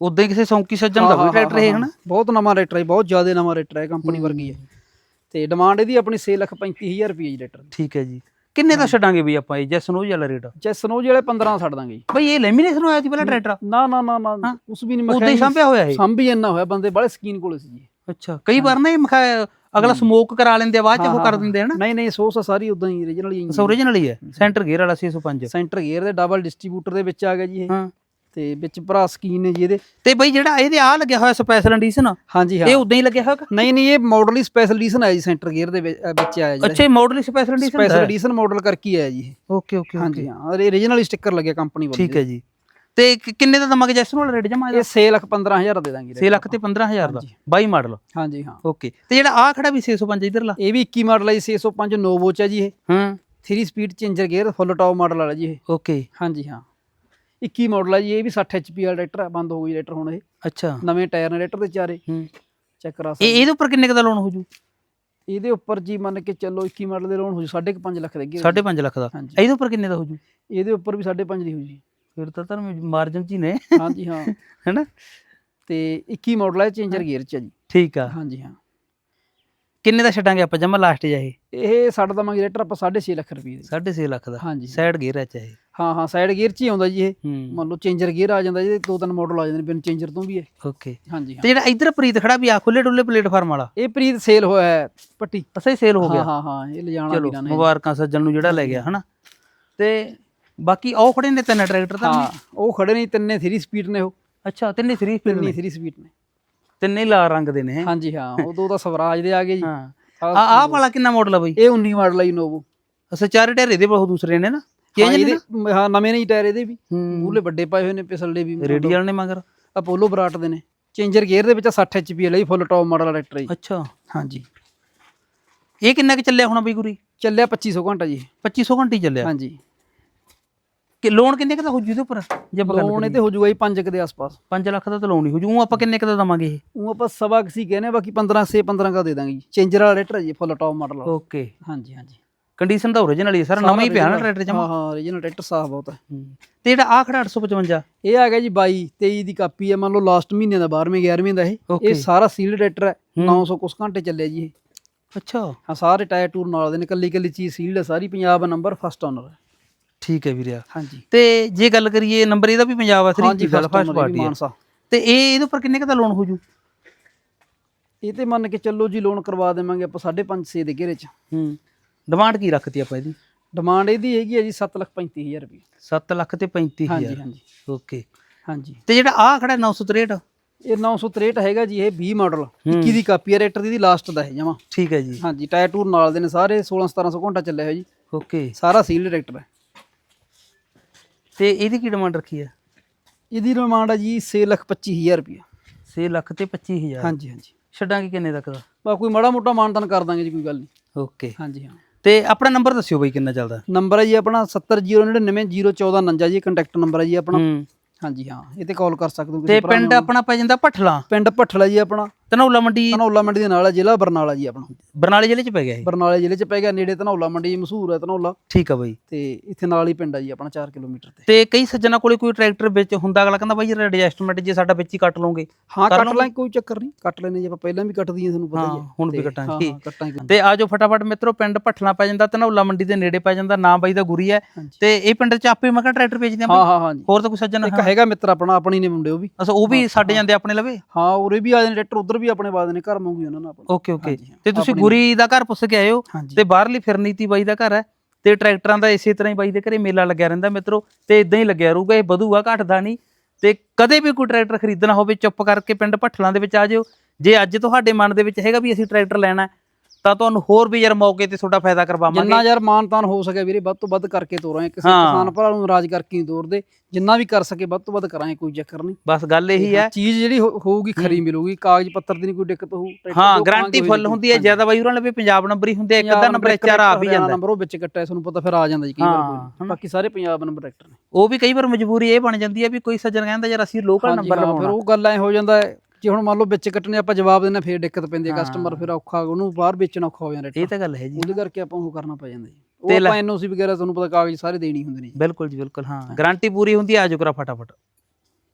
ਉਦਾਂ ਹੀ ਕਿਸੇ ਸੌਂਕੀ ਸੱਜਣ ਦਾ ਕੋਈ ਟਰੈਕਟਰ ਇਹ ਹਨਾ? ਬਹੁਤ ਨਵਾਂ ਟਰੈਕਟਰ ਹੈ ਬਹੁਤ ਜ਼ਿਆਦਾ ਨਵਾਂ ਟਰੈਕਟਰ ਹੈ ਕੰਪਨੀ ਵਰਗੀ ਹੈ। ਤੇ ਡਿਮਾਂਡ ਇਹਦੀ ਆਪਣੀ 635000 ਰੁਪਏ ਜੀ ਟਰੈਕਟਰ ਠੀਕ ਹੈ ਜੀ। ਕਿੰਨੇ ਦਾ ਛੱਡਾਂਗੇ ਵੀ ਆਪਾਂ ਇਹ? ਜੈਸਨ ਉਹ ਵਾਲਾ ਰੇਟ? ਜੇ ਸਨੋਜ ਵਾਲੇ 15 ਛੱਡ ਦਾਂਗੇ ਜੀ। ਬਈ ਇਹ ਲੈਮੀਨੇਸ਼ਨ ਹੋਇਆ ਸੀ ਪਹਿਲਾਂ ਟਰੈਕਟਰ ਨਾ ਨਾ ਨਾ ਨਾ। ਉਸ ਵੀ ਨਹੀਂ ਉਦਾਂ ਹੀ ਸਾਂਭਿਆ ਹੋਇਆ ਇਹ? ਸੰਭੀ ਇੰਨਾ ਹੋਇਆ ਬੰਦੇ ਬੜੇ ਸਕੀਨ ਕੋਲੇ ਸੀ ਜੀ। ਅੱਛਾ ਕਈ ਵਾਰ ਨਾ ਇਹ ਮਖਾ ਅਗਲਾ ਸਮੋਕ ਕਰਾ ਲੈਂਦੇ ਆ ਬਾਅਦ ਚ ਉਹ ਕਰ ਦਿੰਦੇ ਹਨ ਨਹੀਂ ਨਹੀਂ ਸੋਸ ਸਾਰੀ ਉਦਾਂ ਹੀ origignal ਹੀ ਅੱਛਾ ਓਰੀਜਨਲ ਹੀ ਹੈ। ਸੈਂਟਰ ਗੇਅਰ ਵਾਲਾ 605 ਸੈਂਟਰ ਗੇਅਰ ਦੇ ਡਬਲ ਡਿਸਟ੍ਰੀਬਿਊਟਰ ਦੇ ਵਿੱਚ ਆ ਗਿਆ ਜੀ ਇਹ। ਹਾਂ। ਤੇ ਵਿੱਚ ਭਰਾ ਸਕੀਨ ਨੇ ਜੀ ਇਹਦੇ। ਤੇ ਬਈ ਜਿਹੜਾ ਇਹਦੇ ਆ ਲੱਗਿਆ ਹੋਇਆ ਸਪੈਸ਼ਲ ਐਡੀਸ਼ਨ ਹਾਂਜੀ ਹਾਂ। ਇਹ ਉਦਾਂ ਹੀ ਲੱਗਿਆ ਹੋਇਆ ਨਹੀਂ ਨਹੀਂ ਇਹ ਮਾਡਲ ਹੀ ਸਪੈਸ਼ਲ ਐਡੀਸ਼ਨ ਆਇਆ ਜੀ ਸੈਂਟਰ ਗੇਅਰ ਦੇ ਵਿੱਚ ਆਇਆ ਜੀ। ਅੱਛਾ model special edition special edition model ਕਰਕੇ ਹੀ ਆਇਆ ਜੀ ਓਕੇ ਓਕੇ ਹਾਂਜੀ ਹਾਂ ਔਰ ਇਹ origignal ਸਟicker ਲੱਗਿਆ ਕੰਪਨੀ ਵੱਲੋਂ ਠੀਕ ਹੈ ਜੀ। ਤੇ ਕਿੰਨੇ ਦਾ ਦਵਾਂਗੇ ਜੈਸਨ ਵਾਲਾ ਰੇਟ ਜਮਾ ਇਹ 6 ਲੱਖ 15000 ਦੇ ਦਾਂਗੇ 6 ਲੱਖ ਤੇ 15000 ਦਾ? 22 ਮਾਡਲ ਹਾਂਜੀ ਹਾਂ। ਓਕੇ ਤੇ ਜਿਹੜਾ ਆ ਖੜਾ ਵੀ 605 ਇਧਰਲਾ? ਇਹ ਵੀ 21 ਮਾਡਲ ਹੈ ਜੀ 605 ਨੋਵੋ ਚ ਹੈ ਜੀ ਇਹ। ਹਾਂ। 3 speed changer gear full top model ਵਾਲਾ ਜੀ ਇਹ। ਓਕੇ ਹਾਂਜੀ ਹਾਂ। 21 ਮਾਡਲ ਹੈ ਜੀ ਇਹ ਵੀ 60 HP ਵਾਲਾ ਟਰੈਕਟਰ ਹੈ ਬੰਦ ਹੋ ਗਈ ਟਰੈਕਟਰ ਹੁਣ ਇਹ। ਅੱਛਾ। ਨਵੇਂ ਟਾਇਰ ਨੇ ਟਰੈਕਟਰ ਦੇ ਚਾਰੇ। ਹੂੰ। ਚੈੱਕ ਕਰਾ ਇਹ ਸਕਦੇ ਇਹਦੇ ਉੱਪਰ ਕਿੰਨੇ ਕ ਦਾ ਲੋਨ ਹੋ ਜੂ ਇਹਦੇ ਉੱਪਰ ਜੀ ਮੰਨ ਕੇ ਚੱਲੋ 21 ਮਾਡਲ ਦੇ ਲੋਨ ਹੋ ਜੂ 5.5 ਲੱਖ ਦੇ ਅੱਗੇ 5.5 ਲੱਖ ਦਾ। ਇਹਦੇ ਉੱਪਰ ਕਿੰਨੇ ਦਾ ਹੋ ਜੂ ਇਹਦੇ ਉੱਪਰ ਵੀ 5.5 ਦੀ ਹੋ ਜੀ। ਫਿਰ ਤਾਂ ਤਾਂ ਮਾਰਜਨ ਚ ਹੀ ਨੇ। ਹਾਂਜੀ ਹਾਂ। <laughs> ਹੈਨਾ? ਤੇ 21 ਮਾਡਲ ਹੈ। ਚੇਂਜਰ ਗੇਅਰ ਚ ਜੀ। ਠੀਕ ਆ। ਹਾਂਜੀ ਹਾਂ। ਕਿੰਨੇ ਦਾ ਛੱਡਾਂਗੇ ਆਪਾਂ ਜਮਾ ਲਾਸਟ ਜਾਏ ਇਹ? ਛੱਡ ਦਵਾਂਗੇ ਰੇਟਰ ਆਪਾਂ 6.5 ਲੱਖ ਰੁਪਏ ਦੇ। 6.5 ਲੱਖ ਦਾ। ਹਾਂਜੀ। ਸਾਈਡ ਗੇਅਰ ਹੈ ਚਾਹੇ। ਹਾਂ ਹਾਂ ਸਾਈਡ ਗੇਅਰ ਚ ਹੀ ਆਉਂਦਾ ਜੀ ਇਹ। ਮੰਨ ਲਓ ਚੇਂਜਰ ਗੇਅਰ ਆ ਜਾਂਦਾ ਜਿਹਦੇ ਦੋ ਤਿੰਨ ਮਾਡਲ ਆ ਜਾਂਦੇ ਨੇ ਬਿਨ ਚੇਂਜਰ ਤੋਂ ਵੀ ਇਹ। ਓਕੇ ਹਾਂਜੀ ਤੇ ਜਿਹੜਾ ਇਧਰ ਪ੍ਰੀਤ ਖੜਾ ਵੀ ਆ ਖੁੱਲੇ ਡੁੱਲੇ ਪਲੇਟਫਾਰਮ ਵਾਲਾ? ਇਹ ਪ੍ਰੀਤ ਸੇਲ ਹੋਇਆ ਹੈ ਪੱਟੀ। ਅਸਾ ਹੀ ਸੇਲ ਹੋ ਗਿਆ। ਹਾਂ ਹਾਂ ਇਹ ਲਿਜਾਣਾ ਵੀਰਾਂ ਨੇ। ਮੁਬਾਰਕਾਂ ਸੱਜਣ ਨੂੰ ਜਿਹੜਾ ਲੈ ਗਿਆ ਹਨਾ? ਤੇ ਬਾਕੀ ਉਹ ਖੜੇ ਨੇ ਤਿੰਨ ਟਰੈਕਟਰ ਤਾਂ? ਉਹ ਖੜੇ ਨੇ ਤਿੰਨੇ 3 ਸਪੀਡ ਨੇ ਉਹ। ਅੱਛਾ ਤਿੰਨੇ 3 ਸਪੀਡ ਨੇ। 3 ਸਪੀਡ ਨੇ। ਤਿੰਨੇ ਲਾਲ ਰੰਗ ਦੇ ਨੇ? ਹਾਂਜੀ ਹਾਂ ਉਦੋਂ ਤਾਂ ਸਵਰਾਜ ਦੇ ਆ ਗਏ ਜੀ। ਹਾਂ। ਆ ਆਹ ਵਾਲਾ ਕਿੰਨਾ ਮਾਡਲ ਆ ਬਈ? ਇਹ 19 ਮਾਡਲ ਆ ਜੀ ਨੋਵੋ ਅੱਛਾ ਚਾਰੇ ਟਾਇਰ ਇਹਦੇ ਬਹੁਤ ਦੂਸਰੇ ਨੇ ਨਾ? ਚੇਂਜ ਨੇ ਹਾਂ ਨਵੇਂ ਨਹੀਂ ਟਾਇਰ ਇਹਦੇ ਵੀ। ਮੂਲੇ ਵੱਡੇ ਪਾਏ ਹੋਏ ਨੇ ਪਿਛਲੇ ਵੀ ਰੇਡੀਅਲ ਨੇ ਮਗਰ? ਅਪੋਲੋ ਬਰਾਟ ਦੇ ਨੇ। ਚੇਂਜਰ ਗੇਅਰ ਦੇ ਵਿੱਚ 60 ਐਚਪੀ ਵਾਲਾ ਜੀ ਫੁੱਲ ਟੌਪ ਮਾਡਲ ਟਰੈਕਟਰ ਜੀ। ਅੱਛਾ। ਹਾਂਜੀ। ਇਹ ਕਿੰਨਾ ਕੁ ਚੱਲਿਆ ਹੋਣਾ ਬਈ ਗੁਰੀ? ਚੱਲਿਆ 2500 ਘੰਟਾ ਜੀ। 2500 ਘੰਟੇ ਚੱਲਿਆ। ਹਾਂਜੀ। ਕਿ ਲੋਨ ਕਿੰਨੇ ਕੁ ਦਾ ਹੋ ਜੂ ਇਹਦੇ ਉੱਪਰ? ਜੇ ਆਪਾਂ ਗੱਲ ਲੋਨ ਇਹ ਤੇ ਹੋ ਜਾਊਗਾ ਜੀ 5 ਕੁ ਦੇ ਆਸ-ਪਾਸ। 5 ਲੱਖ ਦਾ ਤਾਂ ਲੋਨ ਹੀ ਹੋ ਜੂ ਊਂ ਆਪਾਂ ਕਿੰਨੇ ਕੁ ਦਾ ਦਵਾਂਗੇ ਇਹ? ਉਹ ਆਪਾਂ ਸਵਾ ਕਿਸੇ ਕਹਿੰਦੇ ਬਾਕੀ 15 ਸੇ 15 ਕਾ ਦੇ ਦਾਂਗੇ ਜੀ। ਚੇਂਜਰ ਵਾਲਾ ਟਰੈਕਟਰ ਹੈ ਜੀ ਫੁੱਲ ਟੌਪ ਮਾਡਲ ਓਕੇ ਹਾਂਜੀ ਹਾਂਜੀ। ਕੰਡੀਸ਼ਨ ਤਾਂ ਓਰੀਜਨਲ ਹੀ ਸਰ। ਨਵਾਂ ਹੀ ਪਿਆ ਨਾ ਟਰੈਕਟਰ ਜਮਾ? ਹਾਂ ਹਾਂ origignal ਟਰੈਕਟਰ ਸਾਫ਼ ਬਹੁਤ ਹੈ। ਤੇ ਜਿਹੜਾ ਆ ਖੜਾ 855 ਇਹ ਆ ਗਿਆ ਜੀ 22 23 ਦੀ ਕਾਪੀ ਹੈ ਮੰਨ ਲਓ ਲਾਸਟ ਮਹੀਨੇ ਦਾ 12ਵੇਂ 11ਵੇਂ ਦਾ ਇਹ। Okay. ਇਹ ਸਾਰਾ ਸੀਲਡ ਟਰੈਕਟਰ ਹੈ। 900 ਕੁਸ ਘੰਟੇ ਚੱਲਿਆ ਜੀ ਇਹ। ਅੱਛਾ। ਹਾਂ ਸਾਰੇ ਟਾਇਰ ਟੂਰ ਨਾਲ ਦੇ ਨੇ। ਕੱਲੀ ਕੱਲੀ ਚੀਜ਼ ਸੀਲਡ ਹੈ ਸਾਰੀ। ਪੰਜਾਬ ਨੰਬਰ ਫਸਟ ਓਨਰ ਹੈ ਠੀਕ ਹੈ ਵੀਰਿਆ। ਹਾਂਜੀ। ਤੇ ਜੇ ਗੱਲ ਕਰੀਏ ਨੰਬਰ ਇਹਦਾ ਵੀ ਪੰਜਾਬ ਆ 3 ਹਾਂਜੀ ਗੱਲ ਫਸਟ ਪਾਰਟੀ ਹੈ ਤੇ ਇਹ ਇਹਦੇ ਉੱਪਰ ਕਿੰਨੇ ਕੁ ਦਾ ਲੋਨ ਹੋ ਜੂ ਇਹ ਤੇ ਮੰਨ ਕੇ ਚੱਲੋ ਜੀ ਲੋਨ ਕਰਵਾ ਦੇਵਾਂਗੇ ਆਪਾਂ 5.5 6 ਦੇ ਘੇਰੇ ਚ। ਹੂੰ। ਡਿਮਾਂਡ ਕੀ ਰੱਖਤੀ ਆਪਾਂ ਇਹਦੀ? ਡਿਮਾਂਡ ਇਹਦੀ ਹੈਗੀ ਹੈ ਜੀ 735000 ਰੁਪਏ। 7 ਲੱਖ ਤੇ 35000 ਹਾਂਜੀ ਹਾਂਜੀ। ਓਕੇ। ਹਾਂਜੀ। ਤੇ ਜਿਹੜਾ ਆ ਖੜਾ 963 ਇਹ 963 ਹੈਗਾ ਜੀ ਇਹ 20 ਮਾਡਲ 21 ਦੀ ਕਾਪੀ ਹੈ ਰੇਟਰ ਦੀ ਲਾਸਟ ਦਾ ਹੈ ਜਮਾ। ਠੀਕ ਹੈ ਜੀ। ਹਾਂਜੀ ਟਾਇਰ ਟੂਰ ਨਾਲ ਦੇ ਨੇ ਸਾਰੇ 16 1700 ਘੰਟਾ ਚੱਲਿਆ ਹੋਇਆ ਜੀ। ਓਕੇ। ਸਾਰਾ ਸੀਲਡ ਟਰੈਕਟਰ ਹੈ। ਤੇ ਇਹਦੀ ਕੀ ਡਿਮਾਂਡ ਰੱਖੀ ਹੈ ਇਹਦੀ ਡਿਮਾਂਡ ਹੈ ਜੀ 625000 ਰੁਪਏ 6 ਲੱਖ ਤੇ 25000 ਹਾਂਜੀ ਹਾਂਜੀ। ਛੱਡਾਂਗੇ ਕਿੰਨੇ ਤੱਕ ਦਾ? ਬਾ ਕੋਈ ਮਾੜਾ ਮੋਟਾ ਮਾਨਤਨ ਕਰ ਦਾਂਗੇ ਜੀ ਕੋਈ ਗੱਲ ਨਹੀਂ। ਓਕੇ ਹਾਂਜੀ ਹਾਂ। ਤੇ ਆਪਣਾ ਨੰਬਰ ਦੱਸਿਓ ਬਈ ਕਿੰਨਾ ਚੱਲਦਾ? ਨੰਬਰ ਹੈ ਜੀ ਆਪਣਾ 7099014049 ਜੀ ਕੰਟੈਕਟ ਨੰਬਰ ਹੈ ਜੀ ਆਪਣਾ। ਹਾਂਜੀ ਹਾਂ। ਇਹ ਤੇ ਕਾਲ ਕਰ ਸਕਦੇ ਹੋ ਤੇ ਪਿੰਡ ਆਪਣਾ ਪੈ ਜਾਂਦਾ ਭੱਠਲਾ? ਪਿੰਡ ਭੱਠਲਾ ਜੀ ਆਪਣਾ। ਧਨੌਲਾ ਮੰਡੀ ਧਨੌਲਾ ਮੰਡੀ ਦੇ ਨਾਲ ਹੈ ਜ਼ਿਲ੍ਹਾ ਬਰਨਾਲਾ ਜੀ ਆਪਣਾ। ਬਰਨਾਲੇ ਜ਼ਿਲ੍ਹੇ ਚ ਪੈ ਗਿਆ ਇਹ? ਬਰਨਾਲੇ ਜ਼ਿਲ੍ਹੇ ਚ ਪੈ ਗਿਆ ਨੇੜੇ ਧਨੌਲਾ ਮੰਡੀ ਮਸ਼ਹੂਰ ਹੈ ਧਨੌਲਾ। ਠੀਕ ਆ ਬਈ। ਤੇ ਇੱਥੇ ਨਾਲ ਹੀ ਪਿੰਡ ਹੈ ਜੀ ਆਪਣਾ 4 ਕਿਲੋਮੀਟਰ ਤੇ। ਤੇ ਕਈ ਸੱਜਣਾ ਕੋਲੇ ਕੋਈ ਟਰੈਕਟਰ ਵਿੱਚ ਹੁੰਦਾ ਅਗਲਾ ਕਹਿੰਦਾ ਬਾਈ ਐਡਜਸਟਮੈਂਟ ਜੇ ਸਾਡਾ ਵਿੱਚ ਹੀ ਕੱਟ ਲਓਗੇ ਹਾਂ ਕੱਟ ਲਾਂ ਕੋਈ ਚੱਕਰ ਨਹੀਂ ਕੱਟ ਲੈਣੇ ਜੀ ਆਪਾਂ ਪਹਿਲਾਂ ਵੀ ਕੱਟਦੀ ਹਾਂ ਤੁਹਾਨੂੰ ਪਤਾ ਹੀ ਹਾਂ ਹੁਣ ਵੀ ਕੱਟਾਂਗੇ ਕੱਟਾਂਗੇ ਤੇ ਆਜੋ ਫਟਾਫਟ ਮਿੱਤਰੋ ਪਿੰਡ ਭੱਠਲਾ ਪੈ ਜਾਂਦਾ ਧਨੌਲਾ ਮੰਡੀ ਦੇ ਨੇੜੇ ਪੈ ਜਾਂਦਾ ਨਾਮ ਬਾਈ ਦਾ ਗੁਰੀ ਹੈ। ਤੇ ਇਹ ਪਿੰਡ ਚ ਆਪੇ ਮੈਂ ਟਰੈਕਟਰ ਵੇਚਦੇ ਆ ਹਾਂ? ਹਾਂ ਹੋਰ ਤਾਂ ਕੋਈ ਸੱਜਣ ਇੱਕ ਹੈਗਾ ਮਿੱਤਰ ਆਪਣਾ ਆਪਣੀ ਨੇ ਮੁੰਡੇ ਉਹ ਵੀ। ਅਸਾ ਉਹ ਵੀ ਸਾਡੇ ਜਾਂਦੇ ਆਪਣੇ ਲਵੇ? ਹਾਂ ਉਰੇ ਵੀ ਆ ਜਾਂਦੇ ਟਰੈਕਟਰ ਉਧਰ ਵੀ ਆਪਣੇ ਬਾਦ ਨੇ ਘਰ ਮੰਗੂ ਉਹਨਾਂ ਨਾਲ ਆਪਣਾ ਓਕੇ ਓਕੇ। ਹਾਂਜੀ, ਹਾਂ। ਤੇ ਤੁਸੀਂ ਗੁਰੀ ਦਾ ਘਰ ਪੁੱਛ ਕੇ ਆਇਓ ਹਾਂਜੀ। ਤੇ ਬਾਹਰਲੀ ਫਿਰਨੀਤੀ ਬਾਈ ਦਾ ਘਰ ਹੈ ਤੇ ਟਰੈਕਟਰਾਂ ਦਾ ਇਸੇ ਤਰ੍ਹਾਂ ਹੀ ਬਾਈ ਦੇ ਘਰੇ ਮੇਲਾ ਲੱਗਿਆ ਰਹਿੰਦਾ ਮਿੱਤਰੋ ਤੇ ਇਦਾਂ ਹੀ ਲੱਗਿਆ ਰਹੂਗਾ ਇਹ ਵਧੂਗਾ ਘਟਦਾ ਨਹੀਂ ਤੇ ਕਦੇ ਵੀ ਕੋਈ ਟਰੈਕਟਰ ਖਰੀਦਣਾ ਹੋਵੇ ਚੁੱਪ ਕਰਕੇ ਪਿੰਡ ਭੱਠਲਾਂ ਦੇ ਵਿੱਚ ਆ ਜਿਓ। ਜੇ ਅੱਜ ਤੁਹਾਡੇ ਮਨ ਦੇ ਵਿੱਚ ਹੈਗਾ ਵੀ ਅਸੀਂ ਟਰੈਕਟਰ ਲੈਣਾ ਹੈ, ਤਾਂ ਤੁਹਾਨੂੰ ਹੋਰ ਵੀ ਯਾਰ ਮੌਕੇ ਤੇ ਤੁਹਾਡਾ ਫਾਇਦਾ ਕਰਵਾਵਾਂਗੇ। ਜਿੰਨਾ ਯਾਰ ਮਾਨਤਾਨ ਹੋ ਸਕੇ ਵੀਰੇ ਵੱਧ ਤੋਂ ਵੱਧ ਕਰਕੇ ਤੋਰਾਂਗੇ। ਕਿਸੇ। ਕਿਸਾਨ ਭਰਾ ਨੂੰ ਨਾਰਾਜ਼ ਕਰਕੇ ਨਹੀਂ ਤੋਰਦੇ। ਜਿੰਨਾ ਵੀ ਕਰ ਸਕੇ ਵੱਧ ਤੋਂ ਵੱਧ ਕਰਾਂਗੇ ਕੋਈ ਚੱਕਰ ਨਹੀਂ। ਬਸ ਗੱਲ ਇਹੀ ਹੈ। ਚੀਜ਼ ਜਿਹੜੀ ਹੋਊਗੀ ਖਰੀ ਮਿਲੂਗੀ। ਕਾਗਜ਼ ਪੱਤਰ ਦੀ ਨਹੀਂ ਕੋਈ ਦਿੱਕਤ ਹੋਊ। ਹਾਂ ਗਾਰੰਟੀ ਫੁੱਲ ਹੁੰਦੀ ਹੈ। ਜ਼ਿਆਦਾ ਬਾਈ ਉਹਨਾਂ ਲਵੇ ਪੰਜਾਬ ਨੰਬਰ ਹੀ ਹੁੰਦੇ ਇੱਕ ਅੱਧਾ ਨੰਬਰ ਐਚਆਰ ਆ ਵੀ ਜਾਂਦਾ। ਨੰਬਰ ਉਹ ਵਿੱਚ ਕੱਟਿਆ ਤੁਹਾਨੂੰ ਪਤਾ ਫਿਰ ਆ ਜਾਂਦਾ ਜੀ ਕਈ ਵਾਰ। ਬਾਕੀ ਸਾਰੇ ਪੰਜਾਬ ਨੰਬਰ ਟਰੈਕਟਰ ਨੇ। ਉਹ ਵੀ ਕਈ ਵਾਰ ਮਜਬੂਰੀ ਇਹ ਬਣ ਜਾਂਦੀ ਹੈ ਵੀ ਕੋਈ ਸੱਜਣ ਕਹਿੰਦਾ ਯਾਰ ਅਸੀਂ ਲੋਕਲ ਨੰਬਰ ਹਾਂ, ਫਿਰ ਲਵਾਉਣਾ ਉਹ ਗੱਲ ਐ ਹੋ ਜਾਂਦਾ ਹੈ। ਜੇ ਹੁਣ ਮੰਨ ਲਓ ਵਿੱਚ ਕੱਟਣੇ ਆਪਾਂ ਜਵਾਬ ਦੇਣਾ ਫਿਰ ਦਿੱਕਤ ਪੈਂਦੀ ਹੈ ਕਸਟਮਰ ਫਿਰ ਔਖਾ ਉਹਨੂੰ ਬਾਹਰ ਵੇਚਣਾ ਔਖਾ ਹੋ ਜਾਂਦਾ ਇਹ ਤਾਂ ਗੱਲ ਹੈ ਜੀ। ਉਹਦੇ ਕਰਕੇ ਆਪਾਂ ਉਹ ਕਰਨਾ ਪੈ ਜਾਂਦਾ ਜੀ। ਉਹ ਆਪਾਂ ਐਨਓਸੀ ਵਗੈਰਾ ਤੁਹਾਨੂੰ ਪਤਾ ਕਾਗਜ਼ ਸਾਰੇ ਦੇਣੀ ਹੁੰਦੇ ਨੇ ਬਿਲਕੁਲ ਜੀ ਬਿਲਕੁਲ ਹਾਂ। ਗਾਰੰਟੀ ਪੂਰੀ ਹੁੰਦੀ ਹੈ ਆਜੋ ਕਰਾ ਫਟਾਫਟ।